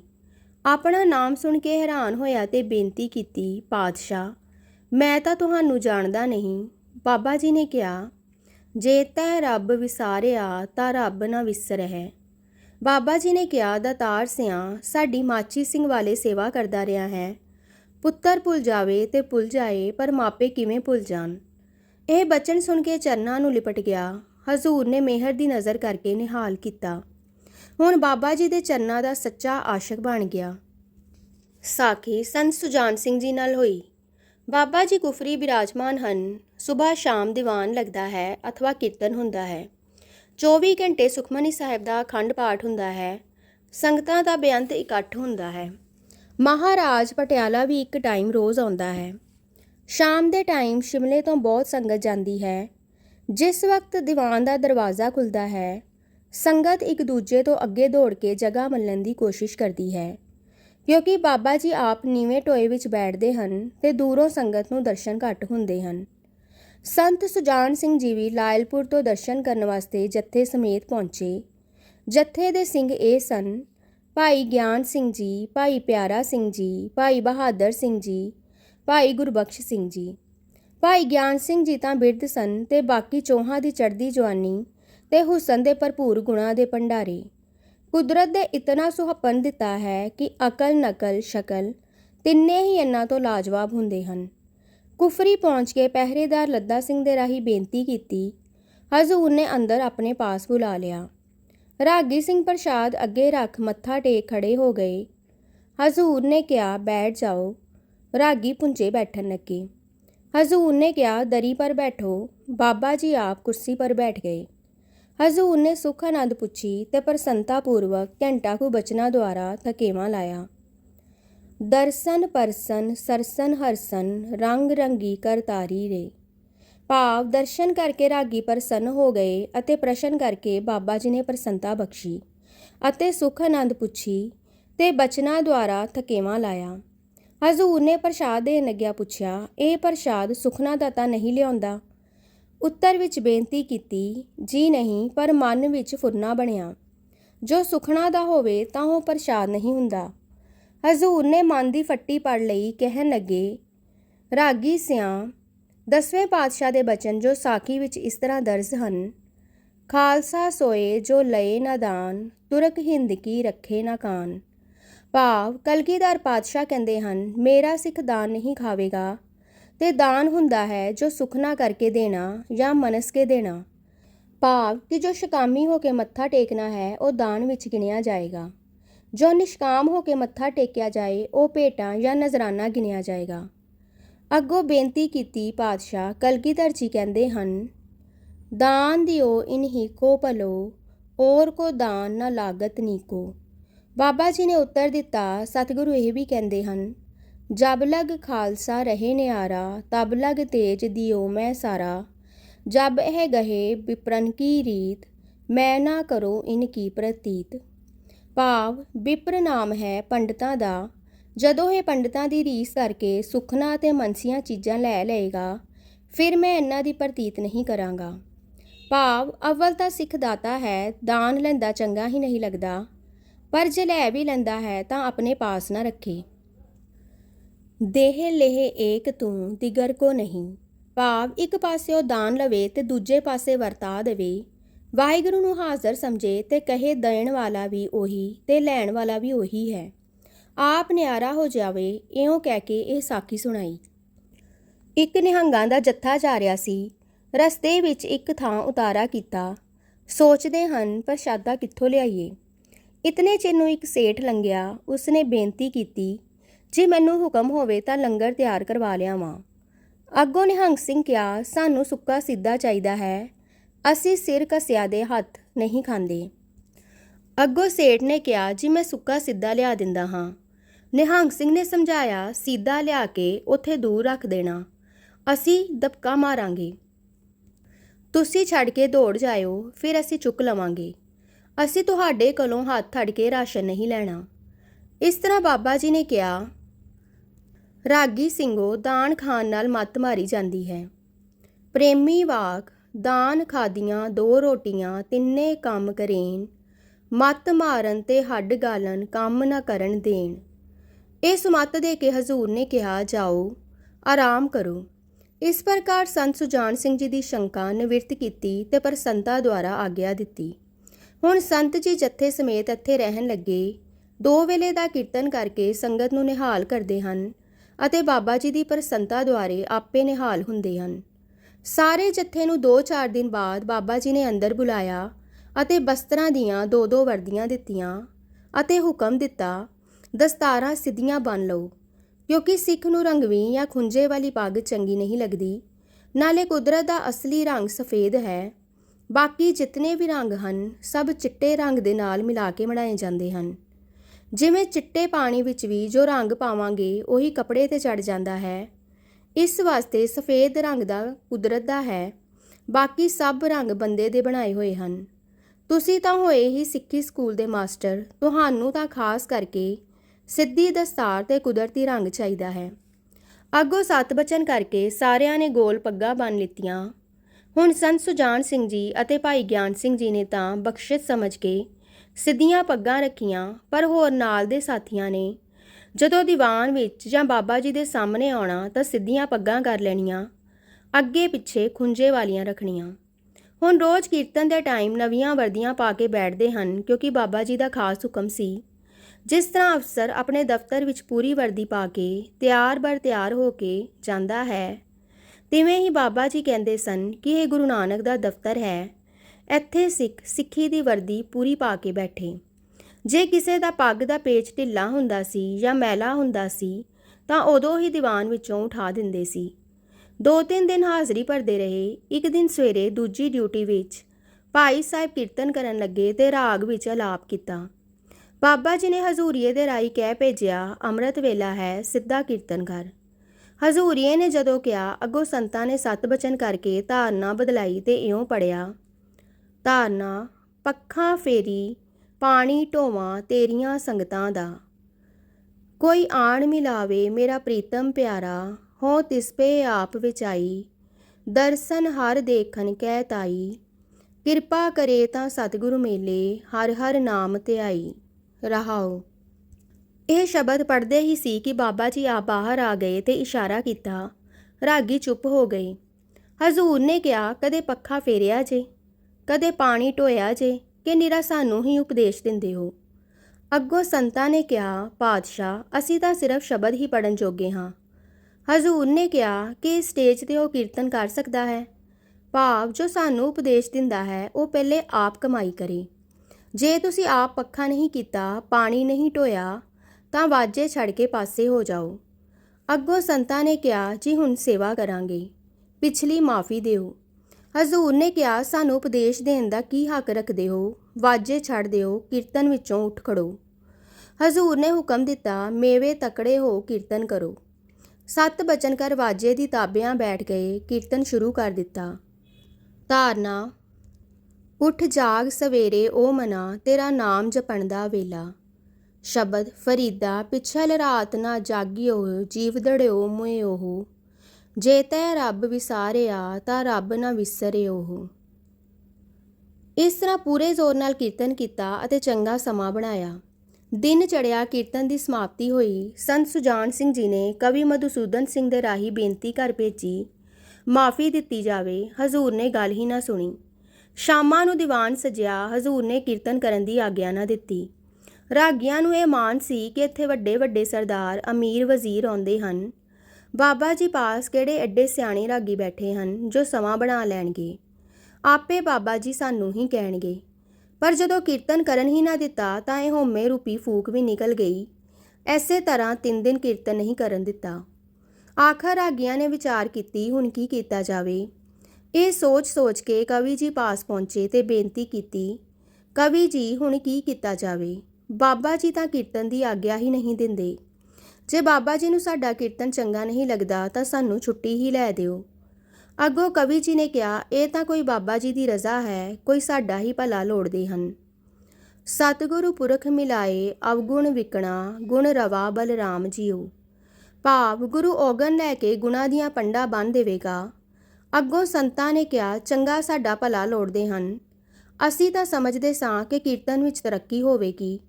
ਆਪਣਾ ਨਾਮ ਸੁਣ ਕੇ ਹੈਰਾਨ ਹੋਇਆ ਤੇ ਬੇਨਤੀ ਕੀਤੀ, ਪਾਤਸ਼ਾਹ, ਮੈਂ ਤਾਂ ਤੁਹਾਨੂੰ ਜਾਣਦਾ ਨਹੀਂ। ਬਾਬਾ ਜੀ ਨੇ ਕਿਹਾ, ਜੇ ਤੈ ਰੱਬ ਵਿਸਾਰਿਆ, ਤਾਂ ਰੱਬ ਨਾ ਵਿਸਰਹਿ। ਬਾਬਾ ਜੀ ਨੇ ਕਿਹਾ, ਦਾਤਾਰ ਸਿਆ, ਸਾਡੀ ਮਾਚੀ ਸਿੰਘ ਵਾਲੇ ਸੇਵਾ ਕਰਦਾ ਰਿਹਾ ਹੈ। ਪੁੱਤਰ ਭੁੱਲ ਜਾਵੇ ਤੇ ਭੁੱਲ ਜਾਏ, ਪਰ ਮਾਪੇ ਕਿਵੇਂ ਭੁੱਲ ਜਾਣ? ਇਹ ਬਚਨ ਸੁਣ ਕੇ ਚਰਨਾਂ ਨੂੰ ਲਿਪਟ ਗਿਆ। ਹਜ਼ੂਰ ਨੇ ਮਿਹਰ ਦੀ ਨਜ਼ਰ ਕਰਕੇ ਨਿਹਾਲ ਕੀਤਾ। ਹੁਣ ਬਾਬਾ ਜੀ ਦੇ ਚਰਨਾਂ ਦਾ ਸੱਚਾ ਆਸ਼ਿਕ ਬਣ ਗਿਆ। ਸਾਖੀ ਸੰਤ ਸੁਜਾਨ ਸਿੰਘ ਜੀ ਨਾਲ ਹੋਈ। ਬਾਬਾ ਜੀ ਕੁਫਰੀ ਬਿਰਾਜਮਾਨ ਹਨ। ਸਵੇਰ ਸ਼ਾਮ ਦੀਵਾਨ ਲੱਗਦਾ ਹੈ, ਅਥਵਾ ਕੀਰਤਨ ਹੁੰਦਾ ਹੈ। 24 ਘੰਟੇ ਸੁਖਮਨੀ ਸਾਹਿਬ ਦਾ ਅਖੰਡ ਪਾਠ ਹੁੰਦਾ ਹੈ। ਸੰਗਤਾਂ ਦਾ ਬੇਅੰਤ ਇਕੱਠ ਹੁੰਦਾ ਹੈ। ਮਹਾਰਾਜ ਪਟਿਆਲਾ ਵੀ ਇੱਕ ਟਾਈਮ ਰੋਜ਼ ਆਉਂਦਾ ਹੈ। ਸ਼ਾਮ ਦੇ ਟਾਈਮ ਸ਼ਿਮਲੇ ਤੋਂ ਬਹੁਤ ਸੰਗਤ ਜਾਂਦੀ ਹੈ। ਜਿਸ ਵਕਤ ਦੀਵਾਨ ਦਾ ਦਰਵਾਜ਼ਾ ਖੁੱਲਦਾ ਹੈ ਸੰਗਤ ਇੱਕ ਦੂਜੇ ਤੋਂ ਅੱਗੇ ਦੌੜ ਕੇ ਜਗ੍ਹਾ ਮੱਲਣ ਦੀ ਕੋਸ਼ਿਸ਼ ਕਰਦੀ ਹੈ। ਕਿਉਂਕਿ ਬਾਬਾ ਜੀ ਆਪ ਨੀਵੇਂ ਟੋਏ ਵਿੱਚ ਬੈਠਦੇ ਹਨ ਤੇ ਦੂਰੋਂ ਸੰਗਤ ਨੂੰ ਦਰਸ਼ਨ ਘੱਟ ਹੁੰਦੇ ਹਨ। ਸੰਤ ਸੁਜਾਨ ਸਿੰਘ ਜੀ ਵੀ ਲਾਇਲਪੁਰ ਤੋਂ ਦਰਸ਼ਨ ਕਰਨ ਵਾਸਤੇ ਜੱਥੇ ਸਮੇਤ ਪਹੁੰਚੇ। ਜੱਥੇ ਦੇ ਸਿੰਘ ਇਹ ਸਨ, ਭਾਈ ਗਿਆਨ ਸਿੰਘ ਜੀ, ਭਾਈ ਪਿਆਰਾ ਸਿੰਘ ਜੀ, ਭਾਈ ਬਹਾਦਰ ਸਿੰਘ ਜੀ, ਭਾਈ ਗੁਰਬਖਸ਼ ਸਿੰਘ ਜੀ। ਭਾਈ ਗਿਆਨ ਸਿੰਘ ਜੀ ਤਾਂ ਬਿਰਧ ਸਨ ਤੇ ਬਾਕੀ ਚੋਹਾਂ ਦੀ ਚੜ੍ਹਦੀ ਜਵਾਨੀ ਤੇ ਹੁਸਨ ਦੇ ਭਰਪੂਰ ਗੁਣਾਂ ਦੇ ਭੰਡਾਰੇ। ਕੁਦਰਤ ਦੇ ਇਤਨਾ ਸੁਹੱਪਣ ਦਿੱਤਾ ਹੈ ਕਿ ਅਕਲ, ਨਕਲ, ਸ਼ਕਲ ਤਿੰਨੇ ਹੀ ਇਹਨਾਂ ਤੋਂ ਲਾਜਵਾਬ ਹੁੰਦੇ ਹਨ। ਕੁਫਰੀ ਪਹੁੰਚ ਕੇ ਪਹਿਰੇਦਾਰ ਲੱਦਾ ਸਿੰਘ ਦੇ ਰਾਹੀਂ ਬੇਨਤੀ ਕੀਤੀ, ਹਜ਼ੂਰ ਨੇ ਅੰਦਰ ਆਪਣੇ ਪਾਸ ਬੁਲਾ ਲਿਆ। ਰਾਗੀ ਸਿੰਘ ਪ੍ਰਸ਼ਾਦ ਅੱਗੇ ਰੱਖ ਮੱਥਾ ਟੇਕ ਖੜੇ ਹੋ ਗਏ। ਹਜ਼ੂਰ ਨੇ ਕਿਹਾ, ਬੈਠ ਜਾਓ। ਰਾਗੀ ਪੁੰਜੇ ਬੈਠਣ ਲੱਗੇ। ਹਜ਼ੂਰ ਨੇ ਕਿਹਾ, ਦਰੀ ਪਰ ਬੈਠੋ। ਬਾਬਾ ਜੀ ਆਪ ਕੁਰਸੀ ਪਰ ਬੈਠ ਗਏ। ਹਜ਼ੂਰ ਨੇ ਸੁਖ ਆਨੰਦ ਪੁੱਛੀ ਤੇ ਪ੍ਰਸੰਤਾ ਪੂਰਵਕ ਘੰਟਾ ਕੁ ਬਚਨਾ ਦੁਆਰਾ ਥਕੇਵਾਂ ਲਾਇਆ। ਦਰਸ਼ਨ ਪਰਸਨ ਸਰਸਨ ਹਰਸਨ ਰੰਗ ਰੰਗੀ ਕਰਤਾਰੀ ਰੇ। ਭਾਵ ਦਰਸ਼ਨ ਕਰਕੇ ਰਾਗੀ ਪ੍ਰਸੰਨ ਹੋ ਗਏ ਅਤੇ ਪ੍ਰਸ਼ਨ ਕਰਕੇ ਬਾਬਾ ਜੀ ਨੇ ਪ੍ਰਸੰਤਾ ਬਖਸ਼ੀ ਅਤੇ ਸੁਖ ਆਨੰਦ ਪੁੱਛੀ ਤੇ ਬਚਨਾ ਦੁਆਰਾ ਥਕੇਵਾਂ ਲਾਇਆ। ਹਜ਼ੂਰ ਨੇ ਪ੍ਰਸ਼ਾਦ ਦੇਣ ਲੱਗਿਆ ਪੁੱਛਿਆ, ਇਹ ਪ੍ਰਸ਼ਾਦ ਸੁਖਨਾ ਦਾ ਤਾਂ ਨਹੀਂ ਲਿਆਉਂਦਾ? ਉੱਤਰ ਵਿੱਚ ਬੇਨਤੀ ਕੀਤੀ, ਜੀ ਨਹੀਂ, ਪਰ ਮਨ ਵਿੱਚ ਫੁਰਨਾ ਬਣਿਆ। ਜੋ ਸੁਖਣਾ ਦਾ ਹੋਵੇ ਤਾਂ ਉਹ ਪ੍ਰਸ਼ਾਦ ਨਹੀਂ ਹੁੰਦਾ। ਹਜ਼ੂਰ ਨੇ ਮਨ ਦੀ ਫੱਟੀ ਪੜ ਲਈ, ਕਹਿਣ ਲੱਗੇ, ਰਾਗੀ ਸਿਆਂ ਦਸਵੇਂ ਪਾਤਸ਼ਾਹ ਦੇ ਬਚਨ ਜੋ ਸਾਖੀ ਵਿੱਚ ਇਸ ਤਰ੍ਹਾਂ ਦਰਜ ਹਨ, ਖਾਲਸਾ ਸੋਏ ਜੋ ਲਏ ਨਾ ਦਾਨ, ਤੁਰਕ ਹਿੰਦ ਕੀ ਰੱਖੇ ਨਾ ਕਾਨ। ਭਾਵ, ਕਲਗੀਧਰ ਪਾਤਸ਼ਾਹ ਕਹਿੰਦੇ ਹਨ, ਮੇਰਾ ਸਿੱਖ ਦਾਨ ਨਹੀਂ ਖਾਵੇਗਾ ਤੇ ਦਾਨ ਹੁੰਦਾ ਹੈ ਜੋ ਸੁਖਨਾ ਕਰਕੇ ਦੇਣਾ ਜਾਂ ਮਨਸ ਕੇ ਦੇਣਾ। ਭਾਵ ਕਿ ਜੋ ਸ਼ਕਾਮੀ ਹੋ ਕੇ ਮੱਥਾ ਟੇਕਣਾ ਹੈ, ਉਹ ਦਾਨ ਵਿੱਚ ਗਿਣਿਆ ਜਾਏਗਾ। ਜੋ ਨਿਸ਼ਕਾਮ ਹੋ ਕੇ ਮੱਥਾ ਟੇਕਿਆ ਜਾਏ, ਉਹ ਭੇਟਾਂ ਜਾਂ ਨਜ਼ਰਾਨਾ ਗਿਣਿਆ ਜਾਏਗਾ। ਅੱਗੋਂ ਬੇਨਤੀ ਕੀਤੀ ਪਾਤਸ਼ਾਹ ਕਲਗੀਧਰ ਜੀ ਕਹਿੰਦੇ ਹਨ, ਦਾਨ ਦਿਓ ਇਨਹੀ ਕੋ ਭਲੋ ਔਰ ਕੋ ਦਾਨ ਨਾ ਲਾਗਤ ਨੀਕੋ ਬਾਬਾ ਜੀ ਨੇ ਉੱਤਰ ਦਿੱਤਾ, ਸਤਿਗੁਰੂ ਇਹ ਵੀ ਕਹਿੰਦੇ ਹਨ ਜਬ ਲਗ ਖਾਲਸਾ ਰਹੇ ਨਿਆਰਾ, ਤਬ ਲਗ ਤੇਜ ਦਿਓ ਮੈਂ ਸਾਰਾ। ਜਬ ਇਹ ਗਹੇ ਵਿਪਰਨ ਕੀ ਰੀਤ, ਮੈਂ ਨਾ ਕਰੋ ਇਨ ਕੀ ਪ੍ਰਤੀਤ। ਭਾਵ ਵਿਪਰ ਨਾਮ ਹੈ ਪੰਡਤਾਂ ਦਾ। ਜਦੋਂ ਇਹ ਪੰਡਤਾਂ ਦੀ ਰੀਸ ਕਰਕੇ ਸੁਖਨਾ ਤੇ ਮਨਸੀਆਂ ਚੀਜ਼ਾਂ ਲੈ ਲਏਗਾ, ਫਿਰ ਮੈਂ ਇਹਨਾਂ ਦੀ ਪ੍ਰਤੀਤ ਨਹੀਂ ਕਰਾਂਗਾ। ਭਾਵ ਅਵਲ ਤਾਂ ਸਿੱਖ ਦਾਤਾ ਹੈ, ਦਾਨ ਲੈਂਦਾ ਚੰਗਾ ਹੀ ਨਹੀਂ ਲੱਗਦਾ। ਪਰ ਜੇ ਲੈ ਵੀ ਲੈਂਦਾ ਹੈ ਤਾਂ ਆਪਣੇ ਪਾਸ ਨਾ ਰੱਖੇ। ਦੇਹ ਲੇਹ ਏਕ ਤੂੰ, ਦਿਗਰ ਕੋ ਨਹੀਂ। ਭਾਵ ਇੱਕ ਪਾਸਿਓ ਦਾਨ ਲਵੇ ਤੇ ਦੂਜੇ ਪਾਸੇ ਵਰਤਾ ਦੇਵੇ। ਵਾਹਿਗੁਰੂ ਨੂੰ ਹਾਜ਼ਰ ਸਮਝੇ ਤੇ ਕਹੇ, ਦੇਣ ਵਾਲਾ ਵੀ ਉਹੀ ਤੇ ਲੈਣ ਵਾਲਾ ਵੀ ਉਹੀ ਹੈ। ਆਪ ਨਿਆਰਾ ਹੋ ਜਾਵੇ, ਇਉਂ ਕਹਿ ਕੇ ਇਹ ਸਾਖੀ ਸੁਣਾਈ। ਇੱਕ ਨਿਹੰਗਾਂ ਦਾ ਜੱਥਾ ਜਾ ਰਿਹਾ ਸੀ। ਰਸਤੇ ਵਿੱਚ ਇੱਕ ਥਾਂ ਉਤਾਰਾ ਕੀਤਾ। ਸੋਚਦੇ ਹਨ, ਪ੍ਰਸ਼ਾਦਾ ਕਿੱਥੋਂ ਲਿਆਈਏ? ਇਤਨੇ ਚਿਰ ਨੂੰ ਇੱਕ ਸੇਠ ਲੰਘਿਆ, ਉਸਨੇ ਬੇਨਤੀ ਕੀਤੀ ਜੇ ਮੈਨੂੰ ਹੁਕਮ ਹੋਵੇ ਤਾਂ ਲੰਗਰ ਤਿਆਰ ਕਰਵਾ ਲਿਆਵਾਂ। ਅੱਗੋਂ ਨਿਹੰਗ ਸਿੰਘ ਕਿਹਾ, ਸਾਨੂੰ ਸੁੱਕਾ ਸਿੱਧਾ ਚਾਹੀਦਾ ਹੈ। ਅਸੀਂ ਸਿਰ ਕਸਿਆ ਦੇ ਹੱਥ ਨਹੀਂ ਖਾਂਦੇ। ਅੱਗੋਂ ਸੇਠ ਨੇ ਕਿਹਾ, ਜੀ, ਮੈਂ ਸੁੱਕਾ ਸਿੱਧਾ ਲਿਆ ਦਿੰਦਾ ਹਾਂ। ਨਿਹੰਗ ਸਿੰਘ ਨੇ ਸਮਝਾਇਆ, ਸਿੱਧਾ ਲਿਆ ਕੇ ਉੱਥੇ ਦੂਰ ਰੱਖ ਦੇਣਾ। ਅਸੀਂ ਦਬਕਾ ਮਾਰਾਂਗੇ। ਤੁਸੀਂ ਛੱਡ ਕੇ ਦੌੜ ਜਾਇਓ, ਫਿਰ ਅਸੀਂ ਚੁੱਕ ਲਵਾਂਗੇ। ਅਸੀਂ ਤੁਹਾਡੇ ਕੋਲੋਂ ਹੱਥ ਥੜ ਕੇ ਰਾਸ਼ਨ ਨਹੀਂ ਲੈਣਾ। ਇਸ ਤਰ੍ਹਾਂ ਬਾਬਾ ਜੀ ਨੇ ਕਿਹਾ ਰਾਗੀ ਸਿੰਘੋ ਦਾਨ ਖਾਣ ਨਾਲ ਮੱਤ ਮਾਰੀ ਜਾਂਦੀ ਹੈ। ਪ੍ਰੇਮੀ ਵਾਕ, ਦਾਨ ਖਾਦੀਆਂ ਦੋ ਰੋਟੀਆਂ, ਤਿੰਨੇ ਕੰਮ ਕਰੇਨ। ਮੱਤ ਮਾਰਨ ਤੇ ਹੱਡ ਗਾਲਨ ਕੰਮ ਨਾ ਕਰਨ ਦੇਣ। ਇਸ ਮੱਤ ਦੇ ਕੇ ਹਜ਼ੂਰ ਨੇ ਕਿਹਾ, ਜਾਓ, ਆਰਾਮ ਕਰੋ। ਇਸ ਪ੍ਰਕਾਰ ਸੰਤ ਸੁਜਾਨ ਸਿੰਘ ਜੀ ਦੀ ਸ਼ੰਕਾ ਨਿਵਰਤ ਕੀਤੀ ਤੇ ਪ੍ਰਸੰਤਾ ਦੁਆਰਾ ਆਗਿਆ ਦਿੱਤੀ। ਹੁਣ ਸੰਤ ਜੀ ਜੱਥੇ ਸਮੇਤ ਇੱਥੇ ਰਹਿਣ ਲੱਗੇ। ਦੋ ਵੇਲੇ ਦਾ ਕੀਰਤਨ ਕਰਕੇ ਸੰਗਤ ਨੂੰ ਨਿਹਾਲ ਕਰਦੇ ਹਨ। ਅਤੇ ਬਾਬਾ ਜੀ ਦੀ ਪ੍ਰਸੰਤਾ ਦੁਆਰੇ ਆਪੇ ਨਿਹਾਲ ਹੁੰਦੇ ਹਨ। ਸਾਰੇ ਜੱਥੇ ਨੂੰ 2-4 ਦਿਨ ਬਾਅਦ ਬਾਬਾ ਜੀ ਨੇ ਅੰਦਰ ਬੁਲਾਇਆ ਅਤੇ ਬਸਤਰਾਂ ਦੀਆਂ ਦੋ ਦੋ ਵਰਦੀਆਂ ਦਿੱਤੀਆਂ ਅਤੇ ਹੁਕਮ ਦਿੱਤਾ, ਦਸਤਾਰਾਂ ਸਿੱਧੀਆਂ ਬੰਨ ਲਓ, ਕਿਉਂਕਿ ਸਿੱਖ ਨੂੰ ਰੰਗਵੀਂ ਜਾਂ ਖੁੰਝੇ ਵਾਲੀ ਪੱਗ ਚੰਗੀ ਨਹੀਂ ਲੱਗਦੀ, ਨਾਲੇ ਕੁਦਰਤ ਦਾ ਅਸਲੀ ਰੰਗ ਸਫੇਦ ਹੈ। ਬਾਕੀ ਜਿਤਨੇ ਵੀ ਰੰਗ ਹਨ, ਸਭ ਚਿੱਟੇ ਰੰਗ ਦੇ ਨਾਲ ਮਿਲਾ ਕੇ ਬਣਾਏ ਜਾਂਦੇ ਹਨ। ਜਿਵੇਂ ਚਿੱਟੇ ਪਾਣੀ ਵਿੱਚ ਵੀ ਜੋ ਰੰਗ ਪਾਵਾਂਗੇ, ਉਹੀ ਕੱਪੜੇ ਤੇ ਚੜ ਜਾਂਦਾ ਹੈ। ਇਸ ਵਾਸਤੇ ਸਫੇਦ ਰੰਗ ਦਾ ਕੁਦਰਤ ਦਾ ਹੈ। ਬਾਕੀ ਸਭ ਰੰਗ ਬੰਦੇ ਦੇ ਬਣਾਏ ਹੋਏ ਹਨ। ਤੁਸੀਂ ਤਾਂ ਹੋਏ ਹੀ ਸਿੱਖੀ ਸਕੂਲ ਦੇ ਮਾਸਟਰ। ਤੁਹਾਨੂੰ ਤਾਂ ਖਾਸ ਕਰਕੇ ਸਿੱਧੀ ਦਸਤਾਰ ਤੇ ਕੁਦਰਤੀ ਰੰਗ ਚਾਹੀਦਾ ਹੈ। ਅੱਗੋਂ ਸੱਤ ਬਚਨ ਕਰਕੇ ਸਾਰਿਆਂ ਨੇ ਗੋਲ ਪੱਗਾ ਬੰਨ ਲਿੱਤੀਆਂ। ਹੁਣ ਸੰਤ ਸੁਜਾਨ ਸਿੰਘ ਜੀ ਅਤੇ ਭਾਈ ਗਿਆਨ ਸਿੰਘ ਜੀ ਨੇ ਤਾਂ ਬਖਸ਼ਿਸ਼ ਸਮਝ ਕੇ ਸਿੱਧੀਆਂ ਪੱਗਾਂ ਰੱਖੀਆਂ, ਪਰ ਹੋਰ ਨਾਲ ਦੇ ਸਾਥੀਆਂ ਨੇ। ਜਦੋਂ ਦੀਵਾਨ ਵਿੱਚ ਜਾਂ ਬਾਬਾ ਜੀ ਦੇ ਸਾਹਮਣੇ ਆਉਣਾ ਤਾਂ ਸਿੱਧੀਆਂ ਪੱਗਾਂ ਕਰ ਲੈਣੀਆਂ, ਅੱਗੇ ਪਿੱਛੇ ਖੁੰਝੇ ਵਾਲੀਆਂ ਰੱਖਣੀਆਂ। ਹੁਣ ਰੋਜ਼ ਕੀਰਤਨ ਦੇ ਟਾਈਮ ਨਵੀਆਂ ਵਰਦੀਆਂ ਪਾ ਕੇ ਬੈਠਦੇ ਹਨ, ਕਿਉਂਕਿ ਬਾਬਾ ਜੀ ਦਾ ਖਾਸ ਹੁਕਮ ਸੀ। ਜਿਸ ਤਰ੍ਹਾਂ ਅਫਸਰ ਆਪਣੇ ਦਫ਼ਤਰ ਵਿੱਚ ਪੂਰੀ ਵਰਦੀ ਪਾ ਕੇ ਤਿਆਰ ਬਰ ਤਿਆਰ ਹੋ ਕੇ ਜਾਂਦਾ ਹੈ, ਤਿਵੇਂ ਹੀ ਬਾਬਾ ਜੀ ਕਹਿੰਦੇ ਸਨ ਕਿ ਇਹ ਗੁਰੂ ਨਾਨਕ ਦਾ ਦਫ਼ਤਰ ਹੈ। ਇੱਥੇ ਸਿੱਖ ਸਿੱਖੀ ਦੀ ਵਰਦੀ ਪੂਰੀ ਪਾ ਕੇ ਬੈਠੇ। ਜੇ ਕਿਸੇ ਦਾ ਪੱਗ ਦਾ ਪੇਚ ਢਿੱਲਾ ਹੁੰਦਾ ਸੀ ਜਾਂ ਮੈਲਾ ਹੁੰਦਾ ਸੀ, ਤਾਂ ਉਦੋਂ ਹੀ ਦੀਵਾਨ ਵਿੱਚੋਂ ਉਠਾ ਦਿੰਦੇ ਸੀ। ਦੋ ਤਿੰਨ ਦਿਨ ਹਾਜ਼ਰੀ ਭਰਦੇ ਰਹੇ। ਇੱਕ ਦਿਨ ਸਵੇਰੇ ਦੂਜੀ ਡਿਊਟੀ ਵਿੱਚ ਭਾਈ ਸਾਹਿਬ ਕੀਰਤਨ ਕਰਨ ਲੱਗੇ ਤੇ ਰਾਗ ਵਿੱਚ ਆਲਾਪ ਕੀਤਾ। ਬਾਬਾ ਜੀ ਨੇ ਹਜ਼ੂਰੀਏ ਦੇ ਰਾਈ ਕਹਿ ਭੇਜਿਆ, ਅੰਮ੍ਰਿਤ ਵੇਲਾ ਹੈ, ਸਿੱਧਾ ਕੀਰਤਨ ਕਰ। ਹਜ਼ੂਰੀਏ ਨੇ ਜਦੋਂ ਕਿਹਾ, ਅੱਗੋਂ ਸੰਤਾਂ ਨੇ ਸਤ ਬਚਨ ਕਰਕੇ ਧਾਰਨਾ ਬਦਲਾਈ ਤੇ ਇਉਂ ਪੜਿਆ ਧਾਰਨਾ, ਪੱਖਾਂ ਫੇਰੀ, ਪਾਣੀ ਢੋਵਾਂ ਤੇਰੀਆਂ ਸੰਗਤਾਂ ਦਾ। ਕੋਈ ਆਣ ਮਿਲਾਵੇ ਮੇਰਾ ਪ੍ਰੀਤਮ ਪਿਆਰਾ, ਹੋ ਤਿਸ ਪੇ ਆਪ ਵਿਚਾਈ। ਦਰਸ਼ਨ ਹਰ ਦੇਖਣ ਕਹਿ ਤਾਈ। ਕਿਰਪਾ ਕਰੇ ਤਾਂ ਸਤਿਗੁਰੂ ਮੇਲੇ ਹਰ ਹਰ ਨਾਮ ਧਿਆਈ। ਰਹਾਓ। ਇਹ ਸ਼ਬਦ ਪੜ੍ਹਦੇ ਹੀ ਸੀ ਕਿ ਬਾਬਾ ਜੀ ਆ ਬਾਹਰ ਆ ਗਏ ਤੇ ਇਸ਼ਾਰਾ ਕੀਤਾ। ਰਾਗੀ ਚੁੱਪ ਹੋ ਗਏ ਹਜ਼ੂਰ ਨੇ ਕਿਹਾ, ਕਦੇ ਪੱਖਾ ਫੇਰਿਆ ਜੇ? ਕਦੇ ਪਾਣੀ ਢੋਇਆ ਜੇ ਕਿ ਨਿਰਾ ਸਾਨੂੰ ਹੀ ਉਪਦੇਸ਼ ਦਿੰਦੇ ਹੋ। ਅੱਗੋਂ ਸੰਤਾਂ ਨੇ ਕਿਹਾ, ਪਾਤਸ਼ਾਹ, ਅਸੀਂ ਤਾਂ ਸਿਰਫ ਸ਼ਬਦ ਹੀ ਪੜਨ ਜੋਗੇ ਹਾਂ। ਹਜ਼ੂਰ ਨੇ ਕਿਹਾ, ਕਿ ਸਟੇਜ ਤੇ ਉਹ ਕੀਰਤਨ ਕਰ ਸਕਦਾ ਹੈ। ਭਾਵ ਜੋ ਸਾਨੂੰ ਉਪਦੇਸ਼ ਦਿੰਦਾ ਹੈ, ਉਹ ਪਹਿਲੇ ਆਪ ਕਮਾਈ ਕਰੇ। ਜੇ ਤੁਸੀਂ ਆਪ ਪੱਖਾ ਨਹੀਂ ਕੀਤਾ, ਪਾਣੀ ਨਹੀਂ ਢੋਇਆ, ਤਾਂ ਵਾਜੇ ਛੱਡ ਕੇ ਪਾਸੇ ਹੋ ਜਾਓ। ਅੱਗੋਂ ਸੰਤਾਂ ਨੇ ਕਿਹਾ, ਜੀ ਹੁਣ ਸੇਵਾ ਕਰਾਂਗੇ। ਪਿਛਲੀ ਮਾਫੀ ਦਿਓ। ਹਜ਼ੂਰ ਨੇ ਕਿਹਾ, ਸਾਨੂੰ ਉਪਦੇਸ਼ ਦੇਣ ਦਾ ਕੀ ਹੱਕ ਰੱਖਦੇ ਹੋ? ਵਾਜੇ ਛੱਡ ਦਿਓ, ਕੀਰਤਨ ਵਿੱਚੋਂ ਉੱਠ ਖੜੋ। ਹਜ਼ੂਰ ਨੇ ਹੁਕਮ ਦਿੱਤਾ, ਮੇਵੇ ਤਕੜੇ ਹੋ, ਕੀਰਤਨ ਕਰੋ। ਸੱਤ ਬਚਨ ਕਰ ਵਾਜੇ ਦੀ ਤਾਬਿਆਂ ਬੈਠ ਗਏ, ਕੀਰਤਨ ਸ਼ੁਰੂ ਕਰ ਦਿੱਤਾ। ਧਾਰਨਾ, ਉੱਠ ਜਾਗ ਸਵੇਰੇ, ਓ ਮਨਾ, ਤੇਰਾ ਨਾਮ ਜਪਣ ਦਾ ਵੇਲਾ। ਸ਼ਬਦ, ਫਰੀਦਾ, ਪਿਛਲ ਰਾਤ ਨਾ ਜਾਗਿਓ, ਜੀਵ ਦੜਿਓ ਮੁਏ ਜੇ ਤੈ ਰੱਬ ਵਿਸਾਰਿਆ ਤਾਂ ਰੱਬ ਨਾ ਵਿਸਰੇ ਉਹ। ਇਸ ਤਰ੍ਹਾਂ ਪੂਰੇ ਜ਼ੋਰ ਨਾਲ ਕੀਰਤਨ ਕੀਤਾ ਅਤੇ ਚੰਗਾ ਸਮਾਂ ਬਣਾਇਆ। ਦਿਨ ਚੜਿਆ ਕੀਰਤਨ ਦੀ ਸਮਾਪਤੀ ਹੋਈ। ਸੰਤ ਸੁਜਾਨ ਸਿੰਘ ਜੀ ਨੇ ਕਵੀ ਮਧੂਸੂਦਨ ਸਿੰਘ ਦੇ ਰਾਹੀਂ ਬੇਨਤੀ ਕਰ ਭੇਜੀ, ਮਾਫੀ ਦਿੱਤੀ ਜਾਵੇ, ਹਜ਼ੂਰ ਨੇ ਗੱਲ ਹੀ ਨਾ ਸੁਣੀ। ਸ਼ਾਮਾਂ ਨੂੰ ਦੀਵਾਨ ਸਜਿਆ, ਹਜ਼ੂਰ ਨੇ ਕੀਰਤਨ ਕਰਨ ਦੀ ਆਗਿਆ ਨਾ ਦਿੱਤੀ। ਰਾਗੀਆਂ ਨੂੰ ਇਹ ਮਾਨ ਸੀ ਕਿ ਇੱਥੇ ਵੱਡੇ ਵੱਡੇ ਸਰਦਾਰ ਅਮੀਰ ਵਜ਼ੀਰ ਆਉਂਦੇ ਹਨ। ਬਾਬਾ ਜੀ ਪਾਸ ਕਿਹੜੇ ਐਡੇ ਸਿਆਣੇ ਰਾਗੀ ਬੈਠੇ ਹਨ ਜੋ ਸਮਾਂ ਬਣਾ ਲੈਣਗੇ? ਆਪੇ ਬਾਬਾ ਜੀ ਸਾਨੂੰ ਹੀ ਕਹਿਣਗੇ। ਪਰ ਜਦੋਂ ਕੀਰਤਨ ਕਰਨ ਹੀ ਨਾ ਦਿੱਤਾ ਤਾਂ ਇਹ ਹੋਮੇ ਰੂਪੀ ਫੂਕ ਵੀ ਨਿਕਲ ਗਈ। ਐਸੇ ਤਰ੍ਹਾਂ ਤਿੰਨ ਦਿਨ ਕੀਰਤਨ ਨਹੀਂ ਕਰਨ ਦਿੱਤਾ। ਆਖਰ ਰਾਗੀਆਂ ਨੇ ਵਿਚਾਰ ਕੀਤੀ, ਹੁਣ ਕੀ ਕੀਤਾ ਜਾਵੇ? ਇਹ ਸੋਚ-ਸੋਚ ਕੇ ਕਵੀ ਜੀ ਪਾਸ ਪਹੁੰਚੇ ਤੇ ਬੇਨਤੀ ਕੀਤੀ, ਕਵੀ ਜੀ, ਹੁਣ ਕੀ ਕੀਤਾ ਜਾਵੇ? ਬਾਬਾ ਜੀ ਤਾਂ ਕੀਰਤਨ ਦੀ ਆਗਿਆ ਹੀ ਨਹੀਂ ਦਿੰਦੇ। ਜੇ ਬਾਬਾ ਜੀ ਨੂੰ ਸਾਡਾ ਕੀਰਤਨ ਚੰਗਾ ਨਹੀਂ ਲੱਗਦਾ, ਤਾਂ ਸਾਨੂੰ ਛੁੱਟੀ ਹੀ ਲੈ ਦਿਓ। ਅੱਗੋਂ ਕਵੀ ਜੀ ਨੇ ਕਿਹਾ, ਇਹ ਤਾਂ ਕੋਈ ਬਾਬਾ ਜੀ ਦੀ ਰਜ਼ਾ ਹੈ, ਕੋਈ ਸਾਡਾ ਹੀ ਭਲਾ ਲੋੜਦੇ ਹਨ। ਸਤਿਗੁਰੂ ਪੁਰਖ ਮਿਲਾਏ, ਅਵਗੁਣ ਵਿਕਣਾ, ਗੁਣ ਰਵਾ ਬਲਰਾਮ ਜੀਓ। ਭਾਵ ਗੁਰੂ ਔਗਣ ਲੈ ਕੇ ਗੁਣਾ ਦੀਆਂ ਪੰਡਾ ਬੰਨ ਦੇਵੇਗਾ। ਅੱਗੋਂ ਸੰਤਾਂ ਨੇ ਕਿਹਾ, ਚੰਗਾ ਸਾਡਾ ਭਲਾ ਲੋੜਦੇ ਹਨ। ਅਸੀਂ ਤਾਂ ਸਮਝਦੇ ਸਾਂ ਕਿ ਕੀਰਤਨ ਵਿੱਚ ਤਰੱਕੀ ਹੋਵੇਗੀ।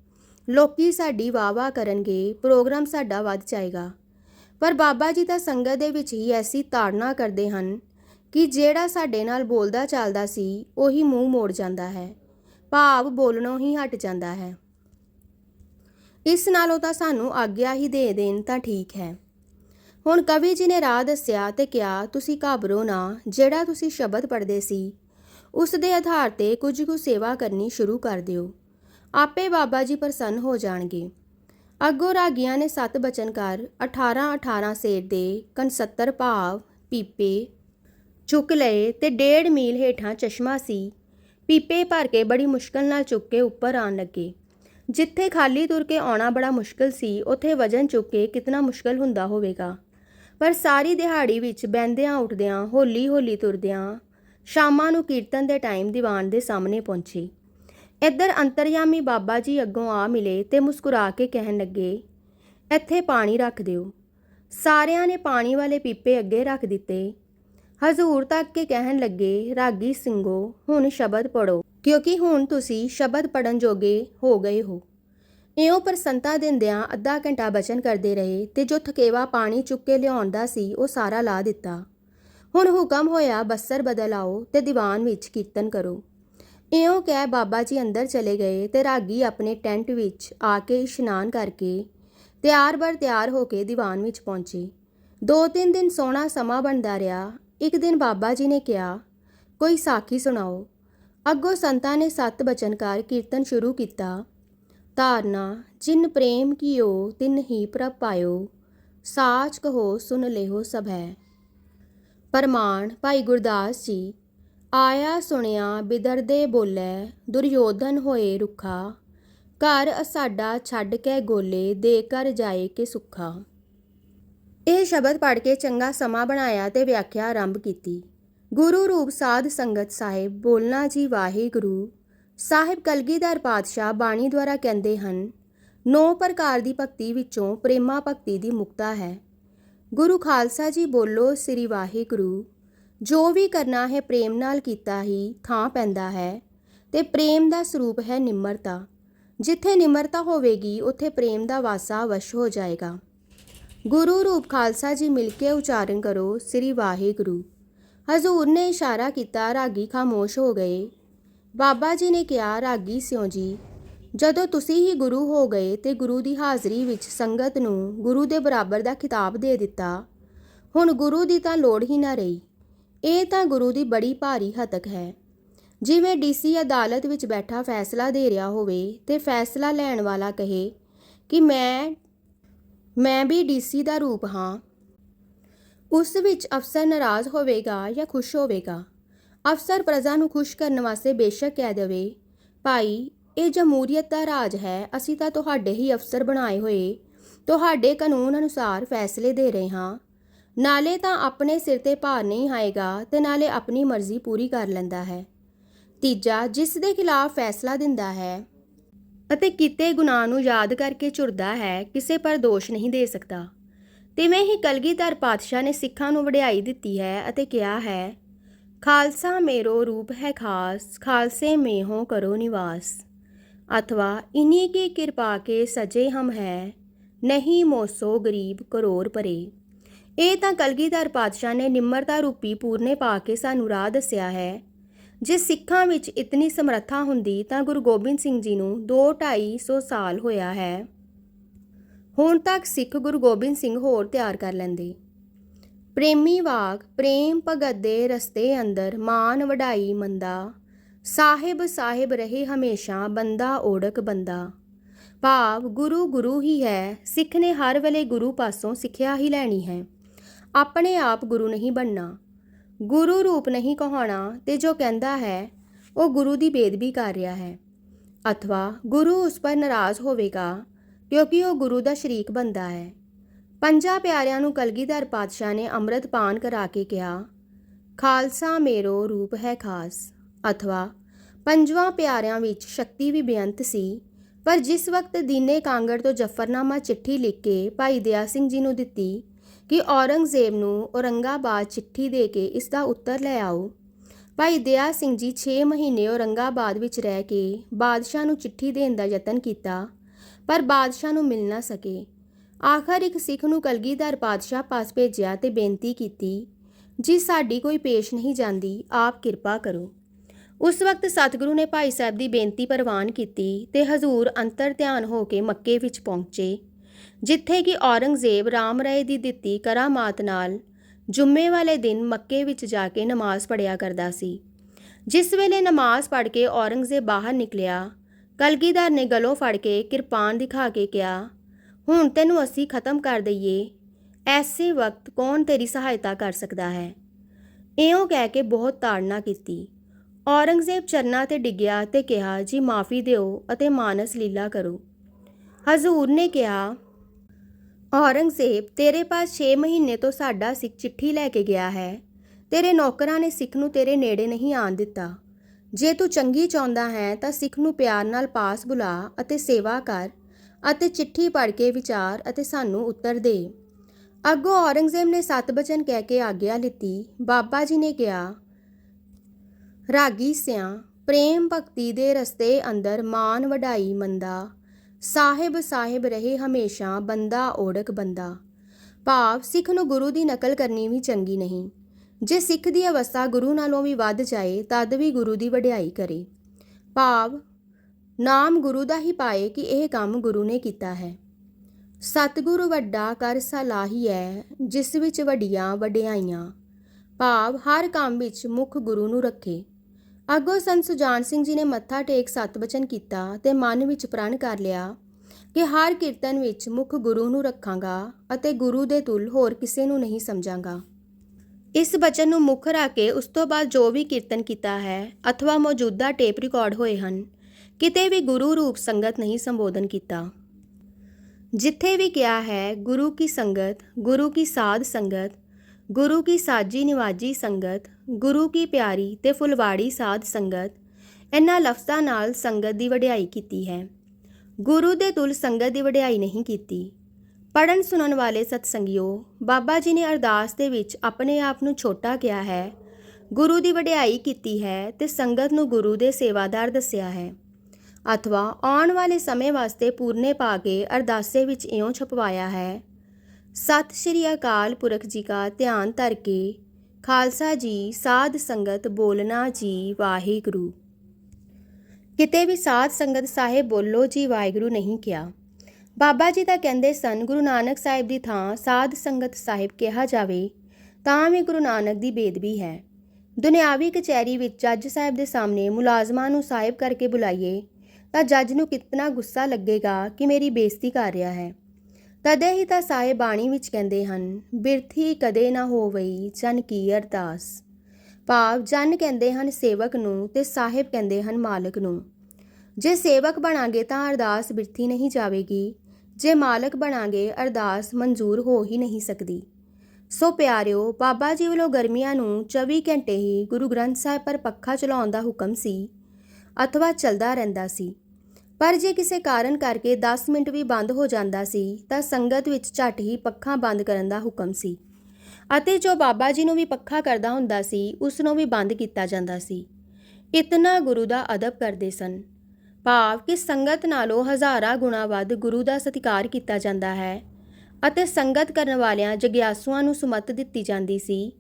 ਲੋਕੀ ਸਾਡੀ ਵਾਹ-ਵਾਹ ਕਰਨਗੇ, ਪ੍ਰੋਗਰਾਮ ਸਾਡਾ ਵੱਧ ਜਾਏਗਾ। ਪਰ ਬਾਬਾ ਜੀ ਤਾਂ ਸੰਗਤ ਦੇ ਵਿੱਚ ਹੀ ਐਸੀ ਤਾੜਨਾ ਕਰਦੇ ਹਨ ਕਿ ਜਿਹੜਾ ਸਾਡੇ ਨਾਲ ਬੋਲਦਾ ਚੱਲਦਾ ਸੀ, ਉਹੀ ਮੂੰਹ ਮੋੜ ਜਾਂਦਾ ਹੈ। ਭਾਵ ਬੋਲਣੋਂ ਹੀ ਹਟ ਜਾਂਦਾ ਹੈ। ਇਸ ਨਾਲੋਂ ਤਾਂ ਸਾਨੂੰ ਆਗਿਆ ਹੀ ਦੇ ਦੇਣ ਤਾਂ ਠੀਕ ਹੈ। ਹੁਣ ਕਵੀ ਜੀ ਨੇ ਰਾਹ ਦੱਸਿਆ ਤੇ ਕਿਹਾ, ਤੁਸੀਂ ਘਾਬਰੋ ਨਾ, ਜਿਹੜਾ ਤੁਸੀਂ ਸ਼ਬਦ ਪੜ੍ਹਦੇ ਸੀ ਉਸ ਦੇ ਆਧਾਰ ਤੇ ਕੁਝ ਕੁ ਸੇਵਾ ਕਰਨੀ ਸ਼ੁਰੂ ਕਰ ਦਿਓ। ਆਪੇ ਬਾਬਾ ਜੀ ਪ੍ਰਸੰਨ ਹੋ ਜਾਣਗੇ। ਅੱਗੋਂ ਰਾਗੀਆਂ ਨੇ ਸੱਤ ਬਚਨ ਕਰ 18 18 ਸੇਰ ਦੇ 69 ਭਾਵ, ਪੀਪੇ ਚੁੱਕ ਲਏ ਤੇ ਡੇਢ ਮੀਲ ਹੇਠਾਂ ਚਸ਼ਮਾ ਸੀ। ਪੀਪੇ ਭਰ ਕੇ ਬੜੀ ਮੁਸ਼ਕਲ ਨਾਲ ਚੁੱਕ ਕੇ ਉੱਪਰ ਆਣ ਲੱਗੇ। ਜਿੱਥੇ ਖਾਲੀ ਤੁਰ ਕੇ ਆਉਣਾ ਬੜਾ ਮੁਸ਼ਕਲ ਸੀ, ਉੱਥੇ ਵਜਨ ਚੁੱਕ ਕੇ ਕਿਤਨਾ ਮੁਸ਼ਕਲ ਹੁੰਦਾ ਹੋਵੇਗਾ। ਪਰ ਸਾਰੀ ਦਿਹਾੜੀ ਵਿੱਚ ਬੈੰਦਿਆਂ ਉੱਠਦਿਆਂ ਹੌਲੀ ਹੌਲੀ ਤੁਰਦਿਆਂ, ਸ਼ਾਮਾਂ ਨੂੰ ਕੀਰਤਨ ਦੇ ਟਾਈਮ ਦੀਵਾਨ ਦੇ ਸਾਹਮਣੇ ਪਹੁੰਚੀ। ਇੱਧਰ ਅੰਤਰਯਾਮੀ ਬਾਬਾ ਜੀ ਅੱਗੋਂ ਆ ਮਿਲੇ ਤੇ ਮੁਸਕਰਾ ਕੇ ਕਹਿਣ ਲੱਗੇ, ਇੱਥੇ ਪਾਣੀ ਰੱਖ ਦਿਓ। ਸਾਰਿਆਂ ਨੇ ਪਾਣੀ ਵਾਲੇ ਪੀਪੇ ਅੱਗੇ ਰੱਖ ਦਿੱਤੇ। ਹਜ਼ੂਰ ਤੱਕ ਕੇ ਕਹਿਣ ਲੱਗੇ, ਰਾਗੀ ਸਿੰਘੋ, ਹੁਣ ਸ਼ਬਦ ਪੜੋ ਕਿਉਂਕਿ ਹੁਣ ਤੁਸੀਂ ਸ਼ਬਦ ਪੜਨ ਜੋਗੇ ਹੋ ਗਏ ਹੋ। ਇਉਂ ਪ੍ਰਸੰਤਾ ਦਿੰਦਿਆਂ ਅੱਧਾ ਘੰਟਾ ਬਚਨ ਕਰਦੇ ਰਹੇ ਤੇ ਜੋ ਥਕੇਵਾ ਪਾਣੀ ਚੁੱਕ ਕੇ ਲਿਆਉਣ ਦਾ ਸੀ, ਉਹ ਸਾਰਾ ਲਾ ਦਿੱਤਾ। ਹੁਣ ਹੁਕਮ ਹੋਇਆ, ਬੱਸਰ ਬਦਲ ਆਓ ਤੇ ਦੀਵਾਨ ਵਿੱਚ ਕੀਰਤਨ ਕਰੋ। ਇਉਂ ਕਹਿ ਬਾਬਾ ਜੀ ਅੰਦਰ ਚਲੇ ਗਏ ਤੇ ਰਾਗੀ ਆਪਣੇ ਟੈਂਟ ਵਿੱਚ ਆ ਕੇ ਇਸ਼ਨਾਨ ਕਰਕੇ ਤਿਆਰ ਬਰ ਤਿਆਰ ਹੋ ਕੇ ਦੀਵਾਨ ਵਿੱਚ ਪਹੁੰਚੇ। ਦੋ ਤਿੰਨ ਦਿਨ ਸੋਹਣਾ ਸਮਾਂ ਬਣਦਾ ਰਿਹਾ। ਇੱਕ ਦਿਨ ਬਾਬਾ ਜੀ ਨੇ ਕਿਹਾ, ਕੋਈ ਸਾਖੀ ਸੁਣਾਓ। ਅੱਗੋਂ ਸੰਤਾਂ ਨੇ ਸੱਤ ਬਚਨਕਾਰ ਕੀਰਤਨ ਸ਼ੁਰੂ ਕੀਤਾ। ਧਾਰਨਾ, ਜਿਨ ਪ੍ਰੇਮ ਕੀਓ, ਤਿਨ ਹੀ ਪ੍ਰਭ ਪਾਇਓ। ਸਾਚ ਕਹੋ, ਸੁਨ ਲਿਓ ਸਭ। ਹੈ ਪਰਮਾਨ, ਭਾਈ ਗੁਰਦਾਸ ਜੀ ਆਇਆ ਸੁਣਿਆ ਬਿਦਰਦੇ ਬੋਲੇ, ਦੁਰਯੋਧਨ ਹੋਏ ਰੁੱਖਾ, ਘਰ ਅਸਾਡਾ ਛੱਡ ਕੇ ਗੋਲੇ ਦੇ ਕਰ ਜਾਏ ਕਿ ਸੁੱਖਾ। ਇਹ ਸ਼ਬਦ ਪੜ੍ਹ ਕੇ ਚੰਗਾ ਸਮਾਂ ਬਣਾਇਆ ਤੇ ਵਿਆਖਿਆ ਆਰੰਭ ਕੀਤੀ। ਗੁਰੂ ਰੂਪ ਸਾਧ ਸੰਗਤ ਸਾਹਿਬ ਬੋਲਣਾ ਜੀ ਵਾਹਿਗੁਰੂ, ਸਾਹਿਬ ਕਲਗੀਧਰ ਪਾਤਸ਼ਾਹ ਬਾਣੀ ਦੁਆਰਾ ਕਹਿੰਦੇ ਹਨ, ਨੌ ਪ੍ਰਕਾਰ ਦੀ ਭਗਤੀ ਵਿੱਚੋਂ ਪ੍ਰੇਮਾ ਭਗਤੀ ਦੀ ਮੁਕਤਾ ਹੈ। ਗੁਰੂ ਖਾਲਸਾ ਜੀ ਬੋਲੋ, ਸ੍ਰੀ ਵਾਹਿਗੁਰੂ। ਜੋ ਵੀ ਕਰਨਾ ਹੈ ਪ੍ਰੇਮ ਨਾਲ ਕੀਤਾ ਹੀ ਥਾਂ ਪੈਂਦਾ ਹੈ, ਤੇ ਪ੍ਰੇਮ ਦਾ ਸਰੂਪ ਹੈ ਨਿਮਰਤਾ। ਜਿੱਥੇ ਨਿਮਰਤਾ ਹੋਵੇਗੀ, ਉੱਥੇ ਪ੍ਰੇਮ ਦਾ ਵਾਸਾ ਵਸ਼ ਹੋ ਜਾਏਗਾ। ਗੁਰੂ ਰੂਪ ਖਾਲਸਾ ਜੀ ਮਿਲ ਕੇ ਉਚਾਰਨ ਕਰੋ ਸ੍ਰੀ ਵਾਹਿਗੁਰੂ। ਹਜ਼ੂਰ ਨੇ ਇਸ਼ਾਰਾ ਕੀਤਾ, ਰਾਗੀ ਖਾਮੋਸ਼ ਹੋ ਗਏ। ਬਾਬਾ ਜੀ ਨੇ ਕਿਹਾ, ਰਾਗੀ ਸਿਓ ਜੀ, ਜਦੋਂ ਤੁਸੀਂ ਹੀ ਗੁਰੂ ਹੋ ਗਏ ਤੇ ਗੁਰੂ ਦੀ ਹਾਜ਼ਰੀ ਵਿੱਚ ਸੰਗਤ ਨੂੰ ਗੁਰੂ ਦੇ ਬਰਾਬਰ ਦਾ ਖਿਤਾਬ ਦੇ ਦਿੱਤਾ, ਹੁਣ ਗੁਰੂ ਦੀ ਤਾਂ ਲੋੜ ਹੀ ਨਾ ਰਹੀ। ਇਹ ਤਾਂ ਗੁਰੂ ਦੀ ਬੜੀ ਭਾਰੀ ਹਤਕ ਹੈ। ਜਿਵੇਂ ਡੀਸੀ ਅਦਾਲਤ ਵਿੱਚ ਬੈਠਾ ਫੈਸਲਾ ਦੇ ਰਿਹਾ ਹੋਵੇ ਤੇ ਫੈਸਲਾ ਲੈਣ ਵਾਲਾ ਕਹੇ ਕਿ ਮੈਂ ਮੈਂ ਵੀ ਡੀਸੀ ਦਾ ਰੂਪ ਹਾਂ। ਉਸ ਵਿੱਚ ਅਫਸਰ ਨਾਰਾਜ਼ ਹੋਵੇਗਾ ਜਾਂ ਖੁਸ਼ ਹੋਵੇਗਾ? ਅਫਸਰ ਪ੍ਰਜਾ ਨੂੰ ਖੁਸ਼ ਕਰਨ ਵਾਸਤੇ ਬੇਸ਼ੱਕ ਕਹਿ ਦੇਵੇ, ਭਾਈ, ਇਹ ਜਮਹੂਰੀਅਤ ਦਾ ਰਾਜ ਹੈ। ਅਸੀਂ ਤਾਂ ਤੁਹਾਡੇ ਹੀ ਅਫਸਰ ਬਣਾਏ ਹੋਏ, ਤੁਹਾਡੇ ਕਾਨੂੰਨ ਅਨੁਸਾਰ ਫੈਸਲੇ ਦੇ ਰਹੇ ਹਾਂ। ਨਾਲੇ ਤਾਂ ਆਪਣੇ ਸਿਰ ਤੇ ਭਾਰ ਨਹੀਂ ਆਏਗਾ ਤੇ ਨਾਲੇ ਆਪਣੀ ਮਰਜ਼ੀ ਪੂਰੀ ਕਰ ਲੈਂਦਾ ਹੈ। ਤੀਜਾ, ਜਿਸ ਦੇ ਖਿਲਾਫ ਫੈਸਲਾ ਦਿੰਦਾ ਹੈ ਅਤੇ ਕੀਤੇ ਗੁਨਾਹ ਨੂੰ ਯਾਦ ਕਰਕੇ ਝੁਰਦਾ ਹੈ, ਕਿਸੇ ਪਰ ਦੋਸ਼ ਨਹੀਂ ਦੇ ਸਕਦਾ। ਤਿਵੇਂ ਹੀ ਕਲਗੀਧਰ ਪਾਤਸ਼ਾਹ ਨੇ ਸਿੱਖਾਂ ਨੂੰ ਵਡਿਆਈ ਦਿੱਤੀ ਹੈ ਅਤੇ ਕਿਹਾ ਹੈ, ਖਾਲਸਾ ਮੇਰੋ ਰੂਪ ਹੈ ਖਾਸ, ਖਾਲਸੇ ਮੇਹੋ ਕਰੋ ਨਿਵਾਸ। ਅਥਵਾ, ਇਨੀ ਕੀ ਕਿਰਪਾ ਕੇ ਸਜੇ ਹਮ ਹੈ, ਨਹੀਂ ਮੋਸੋ ਗਰੀਬ ਕਰੋੜ ਪਰੇ। ਇਹ ਤਾਂ ਕਲਗੀਧਰ ਪਾਤਸ਼ਾਹ ਨੇ ਨਿਮਰਤਾ ਰੂਪੀ ਪੂਰਨੇ ਪਾ ਕੇ ਸਾਨੂੰ ਰਾਹ ਦੱਸਿਆ ਹੈ। ਜੇ ਸਿੱਖਾਂ ਵਿੱਚ ਇਤਨੀ ਸਮਰੱਥਾ ਹੁੰਦੀ ਤਾਂ ਗੁਰੂ ਗੋਬਿੰਦ ਸਿੰਘ ਜੀ ਨੂੰ 2-250 ਸਾਲ ਹੋਇਆ ਹੈ। ਹੁਣ ਤੱਕ ਸਿੱਖ ਗੁਰੂ ਗੋਬਿੰਦ ਸਿੰਘ ਹੋਰ ਤਿਆਰ ਕਰ ਲੈਂਦੇ। ਪ੍ਰੇਮੀ ਵਾਗ ਪ੍ਰੇਮ ਭਗਤ ਦੇ ਰਸਤੇ ਅੰਦਰ ਮਾਨ ਵਡਾਈ ਮੰਦਾ। ਸਾਹਿਬ ਸਾਹਿਬ ਰਹੇ ਹਮੇਸ਼ਾ, ਬੰਦਾ ਓੜਕ ਬੰਦਾ। ਭਾਵ ਗੁਰੂ ਗੁਰੂ ਹੀ ਹੈ, ਸਿੱਖ ਨੇ ਹਰ ਵੇਲੇ ਗੁਰੂ ਪਾਸੋਂ ਸਿੱਖਿਆ ਹੀ ਲੈਣੀ ਹੈ। ਆਪਣੇ ਆਪ ਗੁਰੂ ਨਹੀਂ ਬਣਨਾ। ਗੁਰੂ ਰੂਪ ਨਹੀਂ ਕਹਾਉਣਾ ਤੇ ਜੋ ਕਹਿੰਦਾ ਹੈ, ਉਹ ਗੁਰੂ ਦੀ ਬੇਦਬੀ ਕਰ ਰਿਹਾ ਹੈ। ਅਥਵਾ ਗੁਰੂ ਉਸ ਪਰ ਨਾਰਾਜ਼ ਹੋਵੇਗਾ, ਕਿਉਂਕਿ ਉਹ ਗੁਰੂ ਦਾ ਸ਼ਰੀਕ ਬੰਦਾ ਹੈ। ਪੰਜਾਂ ਪਿਆਰਿਆਂ ਨੂੰ ਕਲਗੀਧਰ ਪਾਤਸ਼ਾਹ ਨੇ ਅੰਮ੍ਰਿਤ ਪਾਨ ਕਰਾ ਕੇ ਕਿਹਾ, ਖਾਲਸਾ ਮੇਰੋ ਰੂਪ ਹੈ ਖਾਸ। ਅਥਵਾ, ਪੰਜਵਾਂ ਪਿਆਰਿਆਂ ਵਿੱਚ ਸ਼ਕਤੀ ਵੀ ਬੇਅੰਤ ਸੀ, ਪਰ ਜਿਸ ਵਕਤ ਦੀਨੇ ਕਾਂਗੜ ਤੋਂ ਜਫਰਨਾਮਾ ਚਿੱਠੀ ਲਿਖ ਕੇ ਭਾਈ ਦਇਆ ਸਿੰਘ ਜੀ ਨੂੰ ਦਿੱਤੀ ਕਿ ਔਰੰਗਜ਼ੇਬ ਨੂੰ ਔਰੰਗਾਬਾਦ ਚਿੱਠੀ ਦੇ ਕੇ ਇਸ ਦਾ ਉੱਤਰ ਲੈ ਆਓ। ਭਾਈ ਦਇਆ ਸਿੰਘ ਜੀ 6 ਮਹੀਨੇ ਔਰੰਗਾਬਾਦ ਵਿੱਚ ਰਹਿ ਕੇ ਬਾਦਸ਼ਾਹ ਨੂੰ ਚਿੱਠੀ ਦੇਣ ਦਾ ਯਤਨ ਕੀਤਾ, ਪਰ ਬਾਦਸ਼ਾਹ ਨੂੰ ਮਿਲ ਨਾ ਸਕੇ। ਆਖਰ ਇੱਕ ਸਿੱਖ ਨੂੰ ਕਲਗੀਧਰ ਬਾਦਸ਼ਾਹ ਪਾਸ ਭੇਜਿਆ ਤੇ ਬੇਨਤੀ ਕੀਤੀ, ਜੀ ਸਾਡੀ ਕੋਈ ਪੇਸ਼ ਨਹੀਂ ਜਾਂਦੀ, ਆਪ ਕਿਰਪਾ ਕਰੋ। ਉਸ ਵਕਤ ਸਤਿਗੁਰੂ ਨੇ ਭਾਈ ਸਾਹਿਬ ਦੀ ਬੇਨਤੀ ਪ੍ਰਵਾਨ ਕੀਤੀ ਤੇ ਹਜ਼ੂਰ ਅੰਤਰ ਧਿਆਨ ਹੋ ਕੇ ਮੱਕੇ ਵਿੱਚ ਪਹੁੰਚੇ। ਜਿੱਥੇ ਕਿ ਔਰੰਗਜ਼ੇਬ ਰਾਮ ਰਾਏ ਦੀ ਦਿੱਤੀ ਕਰਾਮਾਤ ਨਾਲ, ਜੁਮੇ ਵਾਲੇ ਦਿਨ ਮੱਕੇ ਵਿੱਚ ਜਾ ਕੇ ਨਮਾਜ਼ ਪੜਿਆ ਕਰਦਾ ਸੀ। ਜਿਸ ਵੇਲੇ ਨਮਾਜ਼ ਪੜ੍ਹ ਕੇ ਔਰੰਗਜ਼ੇਬ ਬਾਹਰ ਨਿਕਲਿਆ, ਕਲਗੀਧਰ ਨੇ ਗਲੋਂ ਫੜ ਕੇ ਕਿਰਪਾਨ ਦਿਖਾ ਕੇ ਕਿਹਾ, ਹੁਣ ਤੈਨੂੰ ਅਸੀਂ ਖਤਮ ਕਰ ਦਈਏ, ਐਸੇ ਵਕਤ ਕੌਣ ਤੇਰੀ ਸਹਾਇਤਾ ਕਰ ਸਕਦਾ ਹੈ? ਇਉਂ ਕਹਿ ਕੇ ਬਹੁਤ ਤਾੜਨਾ ਕੀਤੀ। ਔਰੰਗਜ਼ੇਬ ਚਰਨਾਂ ਤੇ ਡਿੱਗਿਆ ਤੇ ਕਿਹਾ, ਜੀ ਮਾਫੀ ਦਿਓ ਅਤੇ ਮਾਨਸ ਲੀਲਾ ਕਰੋ। ਹਜ਼ੂਰ ਨੇ ਕਿਹਾ ਔਰੰਗਜ਼ੇਬ ਤੇਰੇ ਪਾਸ 6 ਮਹੀਨੇ ਤੋਂ ਸਾਡਾ ਸਿੱਖ ਚਿੱਠੀ ਲੈ ਕੇ ਗਿਆ ਹੈ। ਤੇਰੇ ਨੌਕਰਾਂ ਨੇ ਸਿੱਖ ਨੂੰ ਤੇਰੇ ਨੇੜੇ ਨਹੀਂ ਆਣ ਦਿੱਤਾ। ਜੇ ਤੂੰ ਚੰਗੀ ਚਾਹੁੰਦਾ ਹੈ ਤਾਂ ਸਿੱਖ ਨੂੰ ਪਿਆਰ ਨਾਲ ਪਾਸ ਬੁਲਾ ਅਤੇ ਸੇਵਾ ਕਰ ਅਤੇ ਚਿੱਠੀ ਪੜ੍ਹ ਕੇ ਵਿਚਾਰ ਅਤੇ ਸਾਨੂੰ ਉੱਤਰ ਦੇ। ਅੱਗੋਂ ਔਰੰਗਜ਼ੇਬ ਨੇ ਸਤ ਬਚਨ ਕਹਿ ਕੇ ਆਗਿਆ ਲਿੱਤੀ। ਬਾਬਾ ਜੀ ਨੇ ਕਿਹਾ, ਰਾਗੀ ਸਿਆਂ, ਪ੍ਰੇਮ ਭਗਤੀ ਦੇ ਰਸਤੇ ਅੰਦਰ ਮਾਨ ਵਡਾਈ ਮੰਦਾ ਸਾਹਿਬ ਸਾਹਿਬ ਰਹੇ ਹਮੇਸ਼ਾ ਬੰਦਾ ਓੜਕ ਬੰਦਾ। ਭਾਵ ਸਿੱਖ ਨੂੰ ਗੁਰੂ ਦੀ ਨਕਲ ਕਰਨੀ ਵੀ ਚੰਗੀ ਨਹੀਂ। ਜੇ ਸਿੱਖ ਦੀ ਅਵਸਥਾ ਗੁਰੂ ਨਾਲੋਂ ਵੀ ਵੱਧ ਜਾਏ, ਤਦ ਵੀ ਗੁਰੂ ਦੀ ਵਡਿਆਈ ਕਰੇ। ਭਾਵ ਨਾਮ ਗੁਰੂ ਦਾ ਹੀ ਪਾਏ ਕਿ ਇਹ ਕੰਮ ਗੁਰੂ ਨੇ ਕੀਤਾ ਹੈ। ਸਤਿਗੁਰੂ ਵੱਡਾ ਕਰ ਸਲਾਹੀਐ, ਜਿਸ ਵਿੱਚ ਵੱਡੀਆਂ ਵਡਿਆਈਆਂ। ਭਾਵ ਹਰ ਕੰਮ ਵਿੱਚ ਮੁੱਖ ਗੁਰੂ ਨੂੰ ਰੱਖੇ। ਅੱਗੋਂ ਸੰਤ ਸੁਜਾਨ ਸਿੰਘ ਜੀ ਨੇ ਮੱਥਾ ਟੇਕ ਸਤ ਬਚਨ ਕੀਤਾ ਤੇ ਮਨ ਵਿੱਚ ਪ੍ਰਣ ਕਰ ਲਿਆ ਕਿ ਹਰ ਕੀਰਤਨ ਵਿੱਚ ਮੁੱਖ ਗੁਰੂ ਨੂੰ ਰੱਖਾਂਗਾ ਅਤੇ ਗੁਰੂ ਦੇ ਤੁਲ ਹੋਰ ਕਿਸੇ ਨੂੰ ਨਹੀਂ ਸਮਝਾਂਗਾ। ਇਸ ਬਚਨ ਨੂੰ ਮੁੱਖ ਰੱਖ ਕੇ ਉਸ ਤੋਂ ਬਾਅਦ ਜੋ ਵੀ ਕੀਰਤਨ ਕੀਤਾ ਹੈ ਅਥਵਾ ਮੌਜੂਦਾ ਟੇਪ ਰਿਕਾਰਡ ਹੋਏ ਹਨ, ਕਿਤੇ ਵੀ ਗੁਰੂ ਰੂਪ ਸੰਗਤ ਨਹੀਂ ਸੰਬੋਧਨ ਕੀਤਾ। ਜਿੱਥੇ ਵੀ ਕਿਹਾ ਹੈ, ਗੁਰੂ ਕੀ ਸੰਗਤ, ਗੁਰੂ ਕੀ ਸਾਧ ਸੰਗਤ ਗੁਰੂ ਕੀ ਸਾਜੀ ਨਿਵਾਜੀ ਸੰਗਤ, ਗੁਰੂ ਕੀ ਪਿਆਰੀ ਤੇ ਫੁਲਵਾੜੀ ਸਾਧ ਸੰਗਤ, ਇਹਨਾਂ ਲਫ਼ਜ਼ਾਂ ਨਾਲ ਸੰਗਤ ਦੀ ਵਡਿਆਈ ਕੀਤੀ ਹੈ। ਗੁਰੂ ਦੇ ਤੁਲ ਸੰਗਤ ਦੀ ਵਡਿਆਈ ਨਹੀਂ ਕੀਤੀ। ਪੜਨ ਸੁਣਨ ਵਾਲੇ ਸਤਸੰਗਿਓ, ਬਾਬਾ ਜੀ ਨੇ ਅਰਦਾਸ ਦੇ ਵਿੱਚ ਆਪਣੇ ਆਪ ਨੂੰ ਛੋਟਾ ਕਿਹਾ ਹੈ। ਗੁਰੂ ਦੀ ਵਡਿਆਈ ਕੀਤੀ ਹੈ ਤੇ ਸੰਗਤ ਨੂੰ ਗੁਰੂ ਦੇ ਸੇਵਾਦਾਰ ਦੱਸਿਆ ਹੈ। ਅਥਵਾ ਆਉਣ ਵਾਲੇ ਸਮੇਂ ਵਾਸਤੇ ਪੂਰਨੇ ਪਾ ਕੇ ਅਰਦਾਸੇ ਵਿੱਚ ਇਉਂ ਛਪਵਾਇਆ ਹੈ ਸਤਿ ਸ਼੍ਰੀ ਅਕਾਲ ਪੁਰਖ ਜੀ ਕਾ ਧਿਆਨ ਧਰ ਕੇ। ਖਾਲਸਾ ਜੀ, ਸਾਧ ਸੰਗਤ ਬੋਲਣਾ ਜੀ ਵਾਹਿਗੁਰੂ। ਕਿਤੇ ਵੀ ਸਾਧ ਸੰਗਤ ਸਾਹਿਬ ਬੋਲੋ ਜੀ ਵਾਹਿਗੁਰੂ ਨਹੀਂ ਕਿਹਾ। ਬਾਬਾ ਜੀ ਤਾਂ ਕਹਿੰਦੇ ਸਨ, ਗੁਰੂ ਨਾਨਕ ਸਾਹਿਬ ਦੀ ਥਾਂ ਸਾਧ ਸੰਗਤ ਸਾਹਿਬ ਕਿਹਾ ਜਾਵੇ, ਤਾਂ ਵੀ ਗੁਰੂ ਨਾਨਕ ਦੀ ਬੇਦਬੀ ਹੈ। ਦੁਨਿਆਵੀ ਕਚਹਿਰੀ ਵਿੱਚ ਜੱਜ ਸਾਹਿਬ ਦੇ ਸਾਹਮਣੇ ਮੁਲਾਜ਼ਮਾਂ ਨੂੰ ਸਾਹਿਬ ਕਰਕੇ ਬੁਲਾਈਏ, ਤਾਂ ਜੱਜ ਨੂੰ ਕਿਤਨਾ ਗੁੱਸਾ ਲੱਗੇਗਾ ਕਿ ਮੇਰੀ ਬੇਇੱਜ਼ਤੀ ਕਰ ਰਿਹਾ ਹੈ। ਤਦੇ ਹੀ ਤਾਂ ਸਾਹਿਬ ਬਾਣੀ ਵਿੱਚ ਕਹਿੰਦੇ ਹਨ, ਬਿਰਥੀ ਕਦੇ ਨਾ ਹੋਵਈ ਜਨ ਕੀ ਅਰਦਾਸ। ਭਾਵ ਜਨ ਕਹਿੰਦੇ ਹਨ ਸੇਵਕ ਨੂੰ ਤੇ ਸਾਹਿਬ ਕਹਿੰਦੇ ਹਨ ਮਾਲਕ ਨੂੰ। ਜੇ ਸੇਵਕ ਬਣਾਂਗੇ ਤਾਂ ਅਰਦਾਸ ਬਿਰਥੀ ਨਹੀਂ ਜਾਵੇਗੀ, ਜੇ ਮਾਲਕ ਬਣਾਂਗੇ ਅਰਦਾਸ ਮਨਜ਼ੂਰ ਹੋ ਹੀ ਨਹੀਂ ਸਕਦੀ। ਸੋ ਪਿਆਰਿਓ, ਬਾਬਾ ਜੀ ਵੱਲੋਂ ਗਰਮੀਆਂ ਨੂੰ 24 ਘੰਟੇ ਹੀ ਗੁਰੂ ਗ੍ਰੰਥ ਸਾਹਿਬ ਪਰ ਪੱਖਾ ਚਲਾਉਣ ਦਾ ਹੁਕਮ ਸੀ, ਅਥਵਾ ਚੱਲਦਾ ਰਹਿੰਦਾ ਸੀ। ਪਰ ਜੇ ਕਿਸੇ ਕਾਰਨ ਕਰਕੇ 10 ਮਿੰਟ ਵੀ ਬੰਦ ਹੋ ਜਾਂਦਾ ਸੀ, ਤਾਂ ਸੰਗਤ ਵਿੱਚ ਝੱਟ ਹੀ ਪੱਖਾ ਬੰਦ ਕਰਨ ਦਾ ਹੁਕਮ ਸੀ। ਅਤੇ ਜੋ ਬਾਬਾ ਜੀ ਨੂੰ ਵੀ ਪੱਖਾ ਕਰਦਾ ਹੁੰਦਾ ਸੀ, ਉਸ ਨੂੰ ਵੀ ਬੰਦ ਕੀਤਾ ਜਾਂਦਾ ਸੀ। ਇਤਨਾ ਗੁਰੂ ਦਾ ਅਦਬ ਕਰਦੇ ਸਨ। ਭਾਵ ਕਿ ਸੰਗਤ ਨਾਲੋਂ ਹਜ਼ਾਰਾਂ ਗੁਣਾ ਵੱਧ ਗੁਰੂ ਦਾ ਸਤਿਕਾਰ ਕੀਤਾ ਜਾਂਦਾ ਹੈ ਅਤੇ ਸੰਗਤ ਕਰਨ ਵਾਲਿਆਂ ਜਗਿਆਸੂਆਂ ਨੂੰ ਸੁਮਤ ਦਿੱਤੀ ਜਾਂਦੀ ਸੀ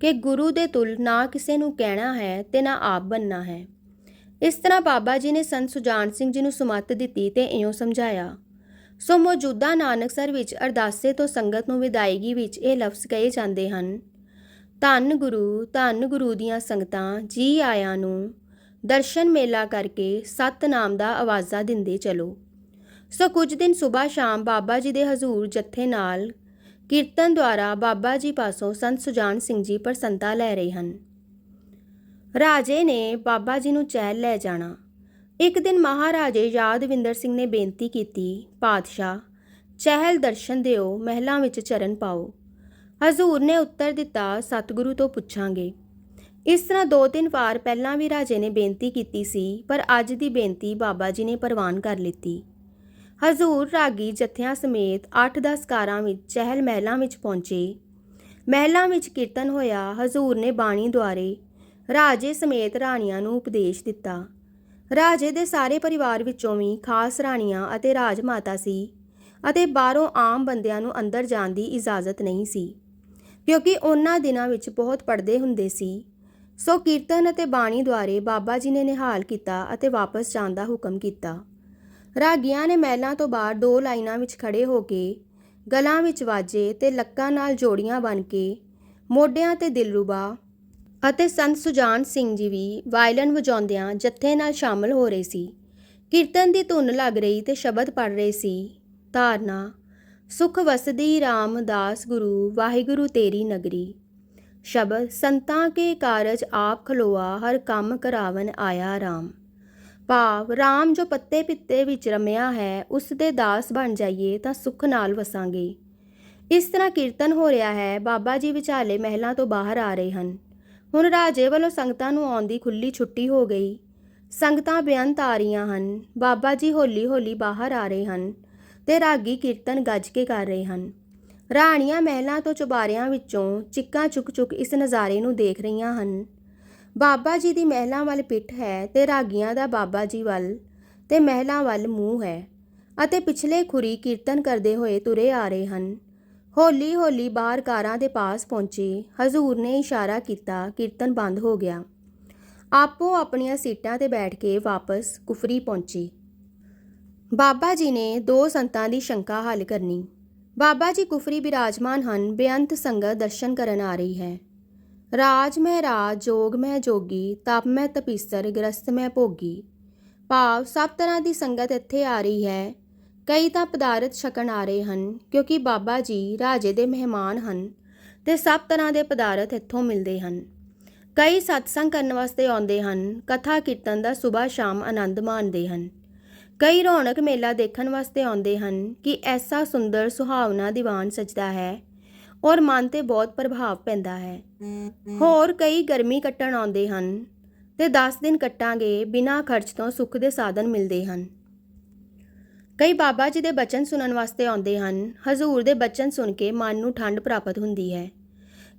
ਕਿ ਗੁਰੂ ਦੇ ਤੁਲ ਨਾ ਕਿਸੇ ਨੂੰ ਕਹਿਣਾ ਹੈ ਤੇ ਨਾ ਆਪ ਬੰਨਣਾ ਹੈ। ਇਸ ਤਰ੍ਹਾਂ ਬਾਬਾ ਜੀ ਨੇ ਸੰਤ ਸੁਜਾਨ ਸਿੰਘ ਜੀ ਨੂੰ ਸੁਮਤ ਦਿੱਤੀ ਤੇ ਇਉਂ ਸਮਝਾਇਆ, ਸੋ ਮੌਜੂਦਾ ਨਾਨਕਸਰ ਵਿੱਚ ਅਰਦਾਸੇ ਤੋਂ ਸੰਗਤ ਨੂੰ ਵਿਦਾਇਗੀ ਵਿੱਚ ਇਹ ਲਫ਼ਜ਼ ਕਹੇ ਜਾਂਦੇ ਹਨ, ਧੰਨ ਗੁਰੂ ਧੰਨ ਗੁਰੂ ਦੀਆਂ ਸੰਗਤਾਂ, ਜੀ ਆਇਆਂ ਨੂੰ ਦਰਸ਼ਨ ਮੇਲਾ ਕਰਕੇ ਸਤਨਾਮ ਦਾ ਆਵਾਜ਼ਾਂ ਦਿੰਦੇ ਚਲੋ। ਸੋ ਕੁਝ ਦਿਨ ਸਵੇਰ ਸ਼ਾਮ ਬਾਬਾ ਜੀ ਦੇ ਹਜ਼ੂਰ ਜੱਥੇ ਨਾਲ ਕੀਰਤਨ ਦੁਆਰਾ ਬਾਬਾ ਜੀ ਪਾਸੋਂ ਸੰਤ ਸੁਜਾਨ ਸਿੰਘ ਜੀ ਪ੍ਰਸੰਤਾ ਲੈ ਰਹੇ ਹਨ। ਰਾਜੇ ਨੇ ਬਾਬਾ ਜੀ ਨੂੰ ਚਹਿਲ ਲੈ ਜਾਣਾ। ਇੱਕ ਦਿਨ ਮਹਾਰਾਜੇ ਯਾਦਵਿੰਦਰ ਸਿੰਘ ਨੇ ਬੇਨਤੀ ਕੀਤੀ, ਪਾਤਸ਼ਾਹ, ਚਹਿਲ ਦਰਸ਼ਨ ਦਿਓ, ਮਹਿਲਾਂ ਵਿੱਚ ਚਰਨ ਪਾਓ। ਹਜ਼ੂਰ ਨੇ ਉੱਤਰ ਦਿੱਤਾ, ਸਤਿਗੁਰੂ ਤੋਂ ਪੁੱਛਾਂਗੇ। ਇਸ ਤਰ੍ਹਾਂ ਦੋ ਤਿੰਨ ਵਾਰ ਪਹਿਲਾਂ ਵੀ ਰਾਜੇ ਨੇ ਬੇਨਤੀ ਕੀਤੀ ਸੀ, ਪਰ ਅੱਜ ਦੀ ਬੇਨਤੀ ਬਾਬਾ ਜੀ ਨੇ ਪ੍ਰਵਾਨ ਕਰ ਲਿੱਤੀ। ਹਜ਼ੂਰ ਰਾਗੀ ਜਥਿਆਂ ਸਮੇਤ 8-10 ਕਾਰਾਂ ਵਿੱਚ ਚਹਿਲ ਮਹਿਲਾਂ ਵਿੱਚ ਪਹੁੰਚੇ। ਮਹਿਲਾਂ ਵਿੱਚ ਕੀਰਤਨ ਹੋਇਆ, ਹਜ਼ੂਰ ਨੇ ਬਾਣੀ ਦੁਆਰੇ ਰਾਜੇ ਸਮੇਤ ਰਾਣੀਆਂ ਨੂੰ ਉਪਦੇਸ਼ ਦਿੱਤਾ। ਰਾਜੇ ਦੇ ਸਾਰੇ ਪਰਿਵਾਰ ਵਿੱਚੋਂ ਵੀ ਖਾਸ ਰਾਣੀਆਂ ਅਤੇ ਰਾਜ ਮਾਤਾ ਸੀ ਅਤੇ ਬਾਹਰੋਂ ਆਮ ਬੰਦਿਆਂ ਨੂੰ ਅੰਦਰ ਜਾਣ ਦੀ ਇਜਾਜ਼ਤ ਨਹੀਂ ਸੀ। ਕਿਉਂਕਿ ਉਹਨਾਂ ਦਿਨਾਂ ਵਿੱਚ ਬਹੁਤ ਪਰਦੇ ਹੁੰਦੇ ਸੀ। ਸੋ ਕੀਰਤਨ ਅਤੇ ਬਾਣੀ ਦੁਆਰੇ ਬਾਬਾ ਜੀ ਨੇ ਨਿਹਾਲ ਕੀਤਾ ਅਤੇ ਵਾਪਸ ਜਾਣ ਦਾ ਹੁਕਮ ਕੀਤਾ। ਰਾਗੀਆਂ ਨੇ ਮਹਿਲਾਂ ਤੋਂ ਬਾਹਰ ਦੋ ਲਾਈਨਾਂ ਵਿੱਚ ਖੜੇ ਹੋ ਕੇ ਗਲਾਂ ਵਿੱਚ ਵਾਜੇ ਤੇ ਲੱਕਾਂ ਨਾਲ ਜੋੜੀਆਂ ਬਣ ਕੇ ਮੋਢਿਆਂ ਤੇ ਦਿਲਰੂਬਾ ਅਤੇ ਸੰਤ ਸੁਜਾਨ ਸਿੰਘ ਜੀ ਵੀ ਵਾਇਲਨ ਵਜਾਉਂਦਿਆਂ ਜੱਥੇ ਨਾਲ ਸ਼ਾਮਲ ਹੋ ਰਹੇ ਸੀ। ਕੀਰਤਨ ਦੀ ਧੁਨ ਲੱਗ ਰਹੀ ਤੇ ਸ਼ਬਦ ਪੜ ਰਹੇ ਸੀ। ਧਾਰਨਾ, ਸੁਖ ਵਸਦੀ RAM ਦਾਸ ਗੁਰੂ, ਵਾਹਿਗੁਰੂ ਤੇਰੀ ਨਗਰੀ। ਸ਼ਬਦ, ਸੰਤਾਂ ਕੇ ਕਾਰਜ ਆਪ ਖਲੋਆ, ਹਰ ਕੰਮ ਕਰਾਵਨ ਆਇਆ ਰਾਮ। ਭਾਵ, ਰਾਮ ਜੋ ਪੱਤੇ ਪਿੱਤੇ ਵਿੱਚ ਰਮਿਆ ਹੈ, ਉਸ ਦੇ ਦਾਸ ਬਣ ਜਾਈਏ ਤਾਂ ਸੁਖ ਨਾਲ ਵਸਾਂਗੇ। ਇਸ ਤਰ੍ਹਾਂ ਕੀਰਤਨ ਹੋ ਰਿਹਾ ਹੈ। ਬਾਬਾ ਜੀ ਵਿਚਾਲੇ ਮਹਿਲਾਂ ਤੋਂ ਬਾਹਰ ਆ ਰਹੇ ਹਨ। ਹੁਣ ਰਾਜੇ ਵੱਲੋਂ ਸੰਗਤਾਂ ਨੂੰ ਆਉਣ ਦੀ ਖੁੱਲੀ ਛੁੱਟੀ ਹੋ ਗਈ। ਸੰਗਤਾਂ ਬੇਅੰਤ ਆ ਰਹੀਆਂ ਹਨ। ਬਾਬਾ ਜੀ ਹੌਲੀ-ਹੌਲੀ ਬਾਹਰ ਆ ਰਹੇ ਹਨ ਤੇ ਰਾਗੀ ਕੀਰਤਨ ਗੱਜ ਕੇ ਕਰ ਰਹੇ ਹਨ। ਰਾਣੀਆਂ ਮਹਿਲਾਂ ਤੋਂ ਚੁਬਾਰਿਆਂ ਵਿੱਚੋਂ ਚਿੱਕਾਂ ਚੁੱਕ-ਚੁੱਕ ਇਸ ਨਜ਼ਾਰੇ ਨੂੰ ਦੇਖ ਰਹੀਆਂ ਹਨ। ਬਾਬਾ ਜੀ ਦੀ ਮਹਿਲਾਂ ਵੱਲ ਪਿੱਠ ਹੈ ਤੇ ਰਾਗੀਆਂ ਦਾ ਬਾਬਾ ਜੀ ਵੱਲ ਤੇ ਮਹਿਲਾਂ ਵੱਲ ਮੂੰਹ ਹੈ ਅਤੇ ਪਿਛਲੇ ਖੁਰੀ ਕੀਰਤਨ ਕਰਦੇ ਹੋਏ ਤੁਰੇ ਆ ਰਹੇ ਹਨ। ਹੌਲੀ ਹੌਲੀ ਬਾਹਰ ਕਾਰਾਂ ਦੇ ਪਾਸ ਪਹੁੰਚੇ। ਹਜ਼ੂਰ ਨੇ ਇਸ਼ਾਰਾ ਕੀਤਾ, ਕੀਰਤਨ ਬੰਦ ਹੋ ਗਿਆ। ਆਪੋ ਆਪਣੀਆਂ ਸੀਟਾਂ ਤੇ ਬੈਠ ਕੇ ਵਾਪਸ ਕੁਫਰੀ ਪਹੁੰਚੀ। ਬਾਬਾ ਜੀ ਨੇ ਦੋ ਸੰਤਾਂ ਦੀ ਸ਼ੰਕਾ ਹੱਲ ਕਰਨੀ। ਬਾਬਾ ਜੀ ਕੁਫਰੀ ਬਿਰਾਜਮਾਨ ਹਨ, ਬੇਅੰਤ ਸੰਗਤ ਦਰਸ਼ਨ ਕਰਨ ਆ ਰਹੀ ਹੈ। ਰਾਜ ਮੈਂ ਰਾਜ, ਜੋਗ ਮੈਂ ਜੋਗੀ, ਤਪ ਮੈਂ ਤਪੀਸਰ, ਗ੍ਰਸਤ ਮੈਂ ਭੋਗੀ। ਭਾਵ ਸਭ ਤਰ੍ਹਾਂ ਦੀ ਸੰਗਤ ਇੱਥੇ ਆ ਰਹੀ ਹੈ। ਕਈ ਤਾਂ ਪਦਾਰਥ ਛਕਣ ਆ ਰਹੇ ਹਨ, ਕਿਉਂਕਿ ਬਾਬਾ ਜੀ ਰਾਜੇ ਦੇ ਮਹਿਮਾਨ ਹਨ ਤੇ ਸਭ ਤਰ੍ਹਾਂ ਦੇ ਪਦਾਰਥ ਇੱਥੋਂ ਮਿਲਦੇ ਹਨ। ਕਈ ਸਤਸੰਗ ਕਰਨ ਵਾਸਤੇ ਆਉਂਦੇ ਹਨ, ਕਥਾ ਕੀਰਤਨ ਦਾ ਸਵੇਰ ਸ਼ਾਮ ਆਨੰਦ ਮਾਣਦੇ ਹਨ। ਕਈ ਰੌਣਕ ਮੇਲਾ ਦੇਖਣ ਵਾਸਤੇ ਆਉਂਦੇ ਹਨ ਕਿ ਐਸਾ ਸੁੰਦਰ ਸੁਹਾਵਣਾ ਦੀਵਾਨ ਸਜਦਾ ਹੈ ਔਰ ਮਨ ਤੇ ਬਹੁਤ ਪ੍ਰਭਾਵ ਪੈਂਦਾ ਹੈ। ਹੋਰ ਕਈ ਗਰਮੀ ਕੱਟਣ ਆਉਂਦੇ ਹਨ ਤੇ 10 ਦਿਨ ਕੱਟਾਂਗੇ ਬਿਨਾਂ ਖਰਚ ਤੋਂ ਸੁੱਖ ਦੇ ਸਾਧਨ ਮਿਲਦੇ ਹਨ। ਕਈ ਬਾਬਾ ਜੀ ਦੇ ਬਚਨ ਸੁਣਨ ਵਾਸਤੇ ਆਉਂਦੇ ਹਨ। ਹਜ਼ੂਰ ਦੇ ਬਚਨ ਸੁਣ ਕੇ ਮਨ ਨੂੰ ਠੰਡ ਪ੍ਰਾਪਤ ਹੁੰਦੀ ਹੈ।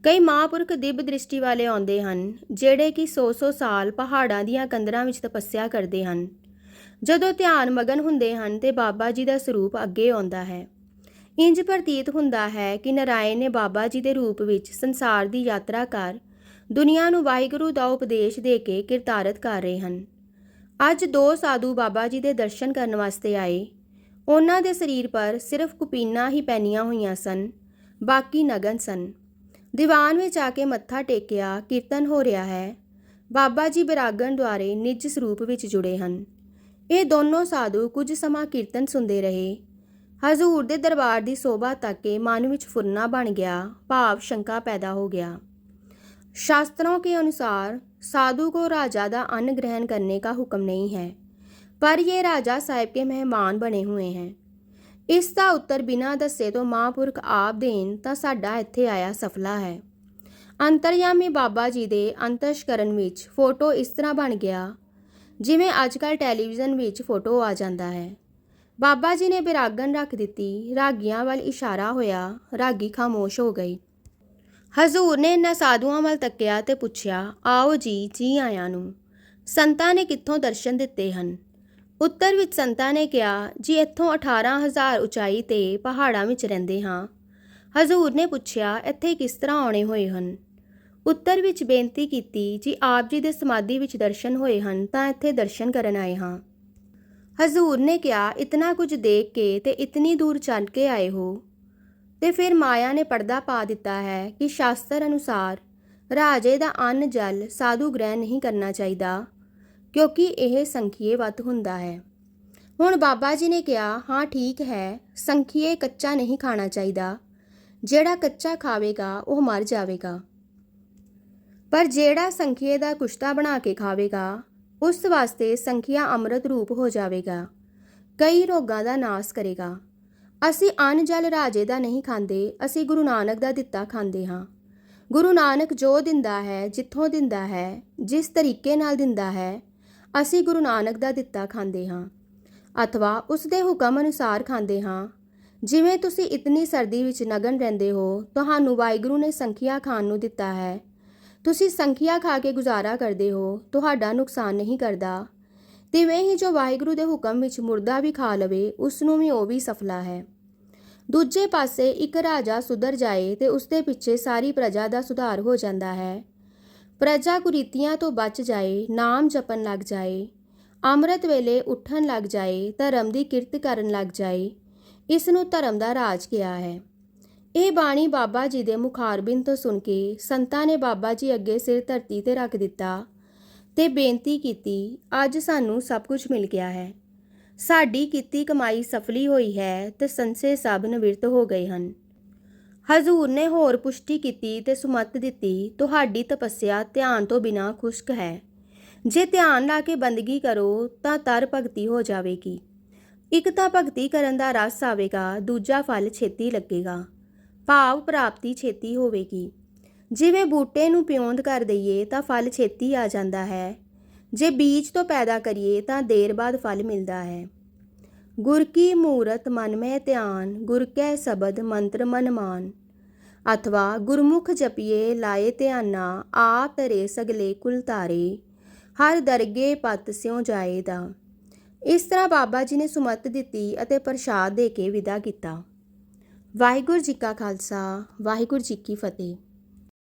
ਕਈ ਮਹਾਂਪੁਰਖ ਦਿਵ ਦ੍ਰਿਸ਼ਟੀ ਵਾਲੇ ਆਉਂਦੇ ਹਨ, ਜਿਹੜੇ ਕਿ 100-100 ਸਾਲ ਪਹਾੜਾਂ ਦੀਆਂ ਕੰਦਰਾਂ ਵਿੱਚ ਤਪੱਸਿਆ ਕਰਦੇ ਹਨ। ਜਦੋਂ ਧਿਆਨ ਮਗਨ ਹੁੰਦੇ ਹਨ ਤੇ ਬਾਬਾ ਜੀ ਦਾ ਸਰੂਪ ਅੱਗੇ ਆਉਂਦਾ ਹੈ। ਇੰਜ ਪ੍ਰਤੀਤ ਹੁੰਦਾ ਹੈ ਕਿ ਨਰਾਇਣ ਨੇ ਬਾਬਾ ਜੀ ਦੇ ਰੂਪ ਵਿੱਚ ਸੰਸਾਰ ਦੀ ਯਾਤਰਾ ਕਰ ਦੁਨੀਆ ਨੂੰ ਵਾਹਿਗੁਰੂ ਦਾ ਉਪਦੇਸ਼ ਦੇ ਕੇ ਕਿਰਤਾਰਤ ਕਰ ਰਹੇ ਹਨ। ਅੱਜ ਦੋ ਸਾਧੂ ਬਾਬਾ ਜੀ ਦੇ ਦਰਸ਼ਨ ਕਰਨ ਵਾਸਤੇ ਆਏ। ਉਹਨਾਂ ਦੇ ਸਰੀਰ ਪਰ ਸਿਰਫ ਕੁਪੀਨਾ ਹੀ ਪੈਨੀਆਂ ਹੋਈਆਂ ਸਨ ਬਾਕੀ ਨਗਨ ਸਨ ਦੀਵਾਨ ਵਿੱਚ ਆ ਕੇ ਮੱਥਾ ਟੇਕਿਆ ਕੀਰਤਨ ਹੋ ਰਿਹਾ ਹੈ ਬਾਬਾ ਜੀ ਬਿਰਾਗਣ ਦੁਆਰੇ ਨਿਜ ਸਰੂਪ ਵਿੱਚ ਜੁੜੇ ਹਨ ਇਹ ਦੋਨੋਂ ਸਾਧੂ ਕੁਝ ਸਮਾਂ ਕੀਰਤਨ ਸੁਣਦੇ ਰਹੇ ਹਜ਼ੂਰ ਦੇ ਦਰਬਾਰ ਦੀ ਸੋਭਾ ਤੱਕ ਕੇ ਮਨ ਵਿੱਚ ਫੁਰਨਾ ਬਣ ਗਿਆ ਭਾਵ ਸ਼ੰਕਾ ਪੈਦਾ ਹੋ ਗਿਆ शास्त्रों के अनुसार साधु को राजा का अन्न ग्रहण करने का हुक्म नहीं है पर ये राजा साहिब के मेहमान बने हुए हैं ਇਸ ਦਾ ਉੱਤਰ ਬਿਨਾਂ ਦੱਸੇ ਤੋਂ ਮਹਾਂਪੁਰਖ ਆਪ ਦੇਣ ਤਾਂ ਸਾਡਾ ਇੱਥੇ ਆਇਆ ਸਫਲਾ ਹੈ ਅੰਤਰਯਾਮੀ ਬਾਬਾ ਜੀ ਦੇ ਅੰਤਸ਼ਕਰਨ ਵਿੱਚ ਫੋਟੋ ਇਸ ਤਰ੍ਹਾਂ ਬਣ ਗਿਆ ਜਿਵੇਂ ਅੱਜਕੱਲ ਟੈਲੀਵਿਜ਼ਨ ਵਿੱਚ ਫੋਟੋ ਆ ਜਾਂਦਾ ਹੈ ਬਾਬਾ ਜੀ ਨੇ ਬਿਰਾਗਨ ਰੱਖ ਦਿੱਤੀ ਰਾਗੀਆਂ ਵੱਲ ਇਸ਼ਾਰਾ ਹੋਇਆ ਰਾਗੀ ਖਾਮੋਸ਼ ਹੋ ਗਈ ਹਜ਼ੂਰ ਨੇ ਇਹਨਾਂ ਸਾਧੂਆਂ ਵੱਲ ਤੱਕਿਆ ਤੇ ਪੁੱਛਿਆ ਆਓ ਜੀ ਜੀ ਆਇਆਂ ਨੂੰ ਸੰਤਾਂ ਨੇ ਕਿੱਥੋਂ ਦਰਸ਼ਨ ਦਿੱਤੇ ਹਨ ਉੱਤਰ ਵਿੱਚ ਸੰਤਾਂ ਨੇ ਕਿਹਾ, ਜੀ ਇੱਥੋਂ 18000 ਉਚਾਈ ਤੇ ਪਹਾੜਾਂ ਵਿੱਚ ਰਹਿੰਦੇ ਹਾਂ। ਹਜ਼ੂਰ ਨੇ ਪੁੱਛਿਆ, ਇੱਥੇ ਕਿਸ ਤਰ੍ਹਾਂ ਆਉਣੇ ਹੋਏ ਹਨ? ਉੱਤਰ ਵਿੱਚ ਬੇਨਤੀ ਕੀਤੀ, ਜੀ ਆਪ ਜੀ ਦੇ ਸਮਾਧੀ ਵਿੱਚ ਦਰਸ਼ਨ ਹੋਏ ਹਨ, ਤਾਂ ਇੱਥੇ ਦਰਸ਼ਨ ਕਰਨ ਆਏ ਹਾਂ। ਹਜ਼ੂਰ ਨੇ ਕਿਹਾ, ਇਤਨਾ ਕੁਝ ਦੇਖ ਕੇ ਤੇ ਇਤਨੀ ਦੂਰ ਚੱਲ ਕੇ ਆਏ ਹੋ। ਤੇ ਫਿਰ ਮਾਇਆ ਨੇ ਪਰਦਾ ਪਾ ਦਿੱਤਾ ਹੈ ਕਿ ਸ਼ਾਸਤਰ ਅਨੁਸਾਰ ਰਾਜੇ ਦਾ ਅੰਨ ਜਲ ਸਾਧੂ ਗ੍ਰਹਿਣ ਨਹੀਂ ਕਰਨਾ ਚਾਹੀਦਾ। ਕਿਉਂਕਿ ਇਹ ਸੰਖੀਏ ਵੱਧ ਹੁੰਦਾ ਹੈ। ਹੁਣ ਬਾਬਾ ਜੀ ਨੇ ਕਿਹਾ, ਹਾਂ, ਠੀਕ ਹੈ, ਸੰਖੀਏ ਕੱਚਾ ਨਹੀਂ ਖਾਣਾ ਚਾਹੀਦਾ। ਜਿਹੜਾ ਕੱਚਾ ਖਾਵੇਗਾ, ਉਹ ਮਰ ਜਾਵੇਗਾ। ਪਰ ਜਿਹੜਾ ਸੰਖੀਏ ਦਾ ਕੁਸ਼ਤਾ ਬਣਾ ਕੇ ਖਾਵੇਗਾ, ਉਸ ਵਾਸਤੇ ਸੰਖੀਆ ਅੰਮ੍ਰਿਤ ਰੂਪ ਹੋ ਜਾਵੇਗਾ। ਕਈ ਰੋਗਾਂ ਦਾ ਨਾਸ ਕਰੇਗਾ। ਅਸੀਂ ਅੰਨ ਜਲ ਰਾਜੇ ਦਾ ਨਹੀਂ ਖਾਂਦੇ, ਅਸੀਂ ਗੁਰੂ ਨਾਨਕ ਦਾ ਦਿੱਤਾ ਖਾਂਦੇ ਹਾਂ। ਗੁਰੂ ਨਾਨਕ ਜੋ ਦਿੰਦਾ ਹੈ, ਜਿੱਥੋਂ ਦਿੰਦਾ ਹੈ, ਜਿਸ ਤਰੀਕੇ ਨਾਲ ਦਿੰਦਾ ਹੈ ਅਸੀਂ ਗੁਰੂ ਨਾਨਕ ਦਾ ਦਿੱਤਾ ਖਾਂਦੇ ਹਾਂ। ਅਥਵਾ ਉਸ ਦੇ ਹੁਕਮ ਅਨੁਸਾਰ ਖਾਂਦੇ ਹਾਂ। ਜਿਵੇਂ ਤੁਸੀਂ ਇਤਨੀ ਸਰਦੀ ਵਿੱਚ ਨਗਨ ਰਹਿੰਦੇ ਹੋ, ਤੁਹਾਨੂੰ ਵਾਹਿਗੁਰੂ ਨੇ ਸੰਖਿਆ ਖਾਣ ਨੂੰ ਦਿੱਤਾ ਹੈ। ਤੁਸੀਂ ਸੰਖਿਆ ਖਾ ਕੇ ਗੁਜ਼ਾਰਾ ਕਰਦੇ ਹੋ, ਤੁਹਾਡਾ ਨੁਕਸਾਨ ਨਹੀਂ ਕਰਦਾ। ਤਿਵੇਂ ਹੀ ਜੋ ਵਾਹਿਗੁਰੂ ਦੇ ਹੁਕਮ ਵਿੱਚ ਮੁਰਦਾ ਵੀ ਖਾ ਲਵੇ ਉਸ ਨੂੰ ਵੀ ਉਹ ਵੀ ਸਫਲਾ ਹੈ। ਦੂਜੇ ਪਾਸੇ ਇੱਕ ਰਾਜਾ ਸੁਧਰ ਜਾਏ ਤੇ ਉਸ ਦੇ ਪਿੱਛੇ ਸਾਰੀ ਪ੍ਰਜਾ ਦਾ ਸੁਧਾਰ ਹੋ ਜਾਂਦਾ ਹੈ। ਪ੍ਰਜਾ ਕੁਰੀਤੀਆਂ ਤੋਂ ਬਚ ਜਾਏ, ਨਾਮ ਜਪਣ ਲੱਗ ਜਾਏ। ਅੰਮ੍ਰਿਤ ਵੇਲੇ ਉੱਠਣ ਲੱਗ ਜਾਏ, ਧਰਮ ਦੀ ਕਿਰਤ ਕਰਨ ਲੱਗ ਜਾਏ। ਇਸ ਨੂੰ ਧਰਮ ਦਾ ਰਾਜ ਕਿਹਾ ਹੈ। ਇਹ ਬਾਣੀ ਬਾਬਾ ਜੀ ਦੇ ਮੁਖਾਰਬਿੰਦ ਤੋਂ ਸੁਣ ਕੇ ਸੰਤਾਂ ਨੇ ਬਾਬਾ ਜੀ ਅੱਗੇ ਸਿਰ ਧਰਤੀ ਤੇ ਰੱਖ ਦਿੱਤਾ ਤੇ ਬੇਨਤੀ ਕੀਤੀ, ਅੱਜ ਸਾਨੂੰ ਸਭ ਕੁਝ ਮਿਲ ਗਿਆ ਹੈ। ਸਾਡੀ ਕੀਤੀ ਕਮਾਈ ਸਫਲੀ ਹੋਈ ਹੈ ਤੇ ਸੰਸੇ ਸਭ ਨਿਵਰਤ ਹੋ ਗਏ ਹਨ। ਹਜ਼ੂਰ ਨੇ ਹੋਰ ਪੁਸ਼ਟੀ ਕੀਤੀ ਤੇ ਸੁਮਤ ਦਿੱਤੀ, ਤੁਹਾਡੀ ਤਪੱਸਿਆ ਧਿਆਨ ਤੋਂ ਬਿਨਾ ਖੁਸ਼ਕ ਹੈ। ਜੇ ਧਿਆਨ ਲਾ ਕੇ ਬੰਦਗੀ ਕਰੋ, ਤਾਂ ਤਰ ਭਗਤੀ ਹੋ ਜਾਵੇਗੀ। ਇੱਕ ਤਾਂ ਭਗਤੀ ਕਰਨ ਦਾ ਰਸ ਆਵੇਗਾ, ਦੂਜਾ ਫਲ ਛੇਤੀ ਲੱਗੇਗਾ। ਭਾਵ ਪ੍ਰਾਪਤੀ ਛੇਤੀ ਹੋਵੇਗੀ। ਜਿਵੇਂ ਬੂਟੇ ਨੂੰ ਪਿਉਂਦ ਕਰ ਦਈਏ, ਤਾਂ ਫਲ ਛੇਤੀ ਆ ਜਾਂਦਾ ਹੈ। ਜੇ ਬੀਜ ਤੋਂ ਪੈਦਾ ਕਰੀਏ, ਤਾਂ ਦੇਰ ਬਾਅਦ ਫਲ ਮਿਲਦਾ ਹੈ। ਗੁਰ ਕੀ ਮੂਰਤ ਮਨ ਮੈਂ ਧਿਆਨ, ਗੁਰ ਕੈ ਸ਼ਬਦ ਮੰਤਰ ਮਨਮਾਨ ਅਥਵਾ ਗੁਰਮੁਖ ਜਪੀਏ ਲਾਏ ਧਿਆਨਾ ਆ ਤਰੇ ਸਗਲੇ ਕੁਲ ਤਾਰੇ ਹਰ ਦਰਗੇ ਪਤ ਸਿਉ ਜਾਏ ਦਾ ਇਸ ਤਰ੍ਹਾਂ ਬਾਬਾ ਜੀ ਨੇ ਸੁਮਤ ਦਿੱਤੀ ਅਤੇ ਪ੍ਰਸ਼ਾਦ ਦੇ ਕੇ ਵਿਦਾ ਕੀਤਾ ਵਾਹਿਗੁਰੂ ਜੀ ਕਾ ਖਾਲਸਾ ਵਾਹਿਗੁਰੂ ਜੀ ਕੀ ਫਤਿਹ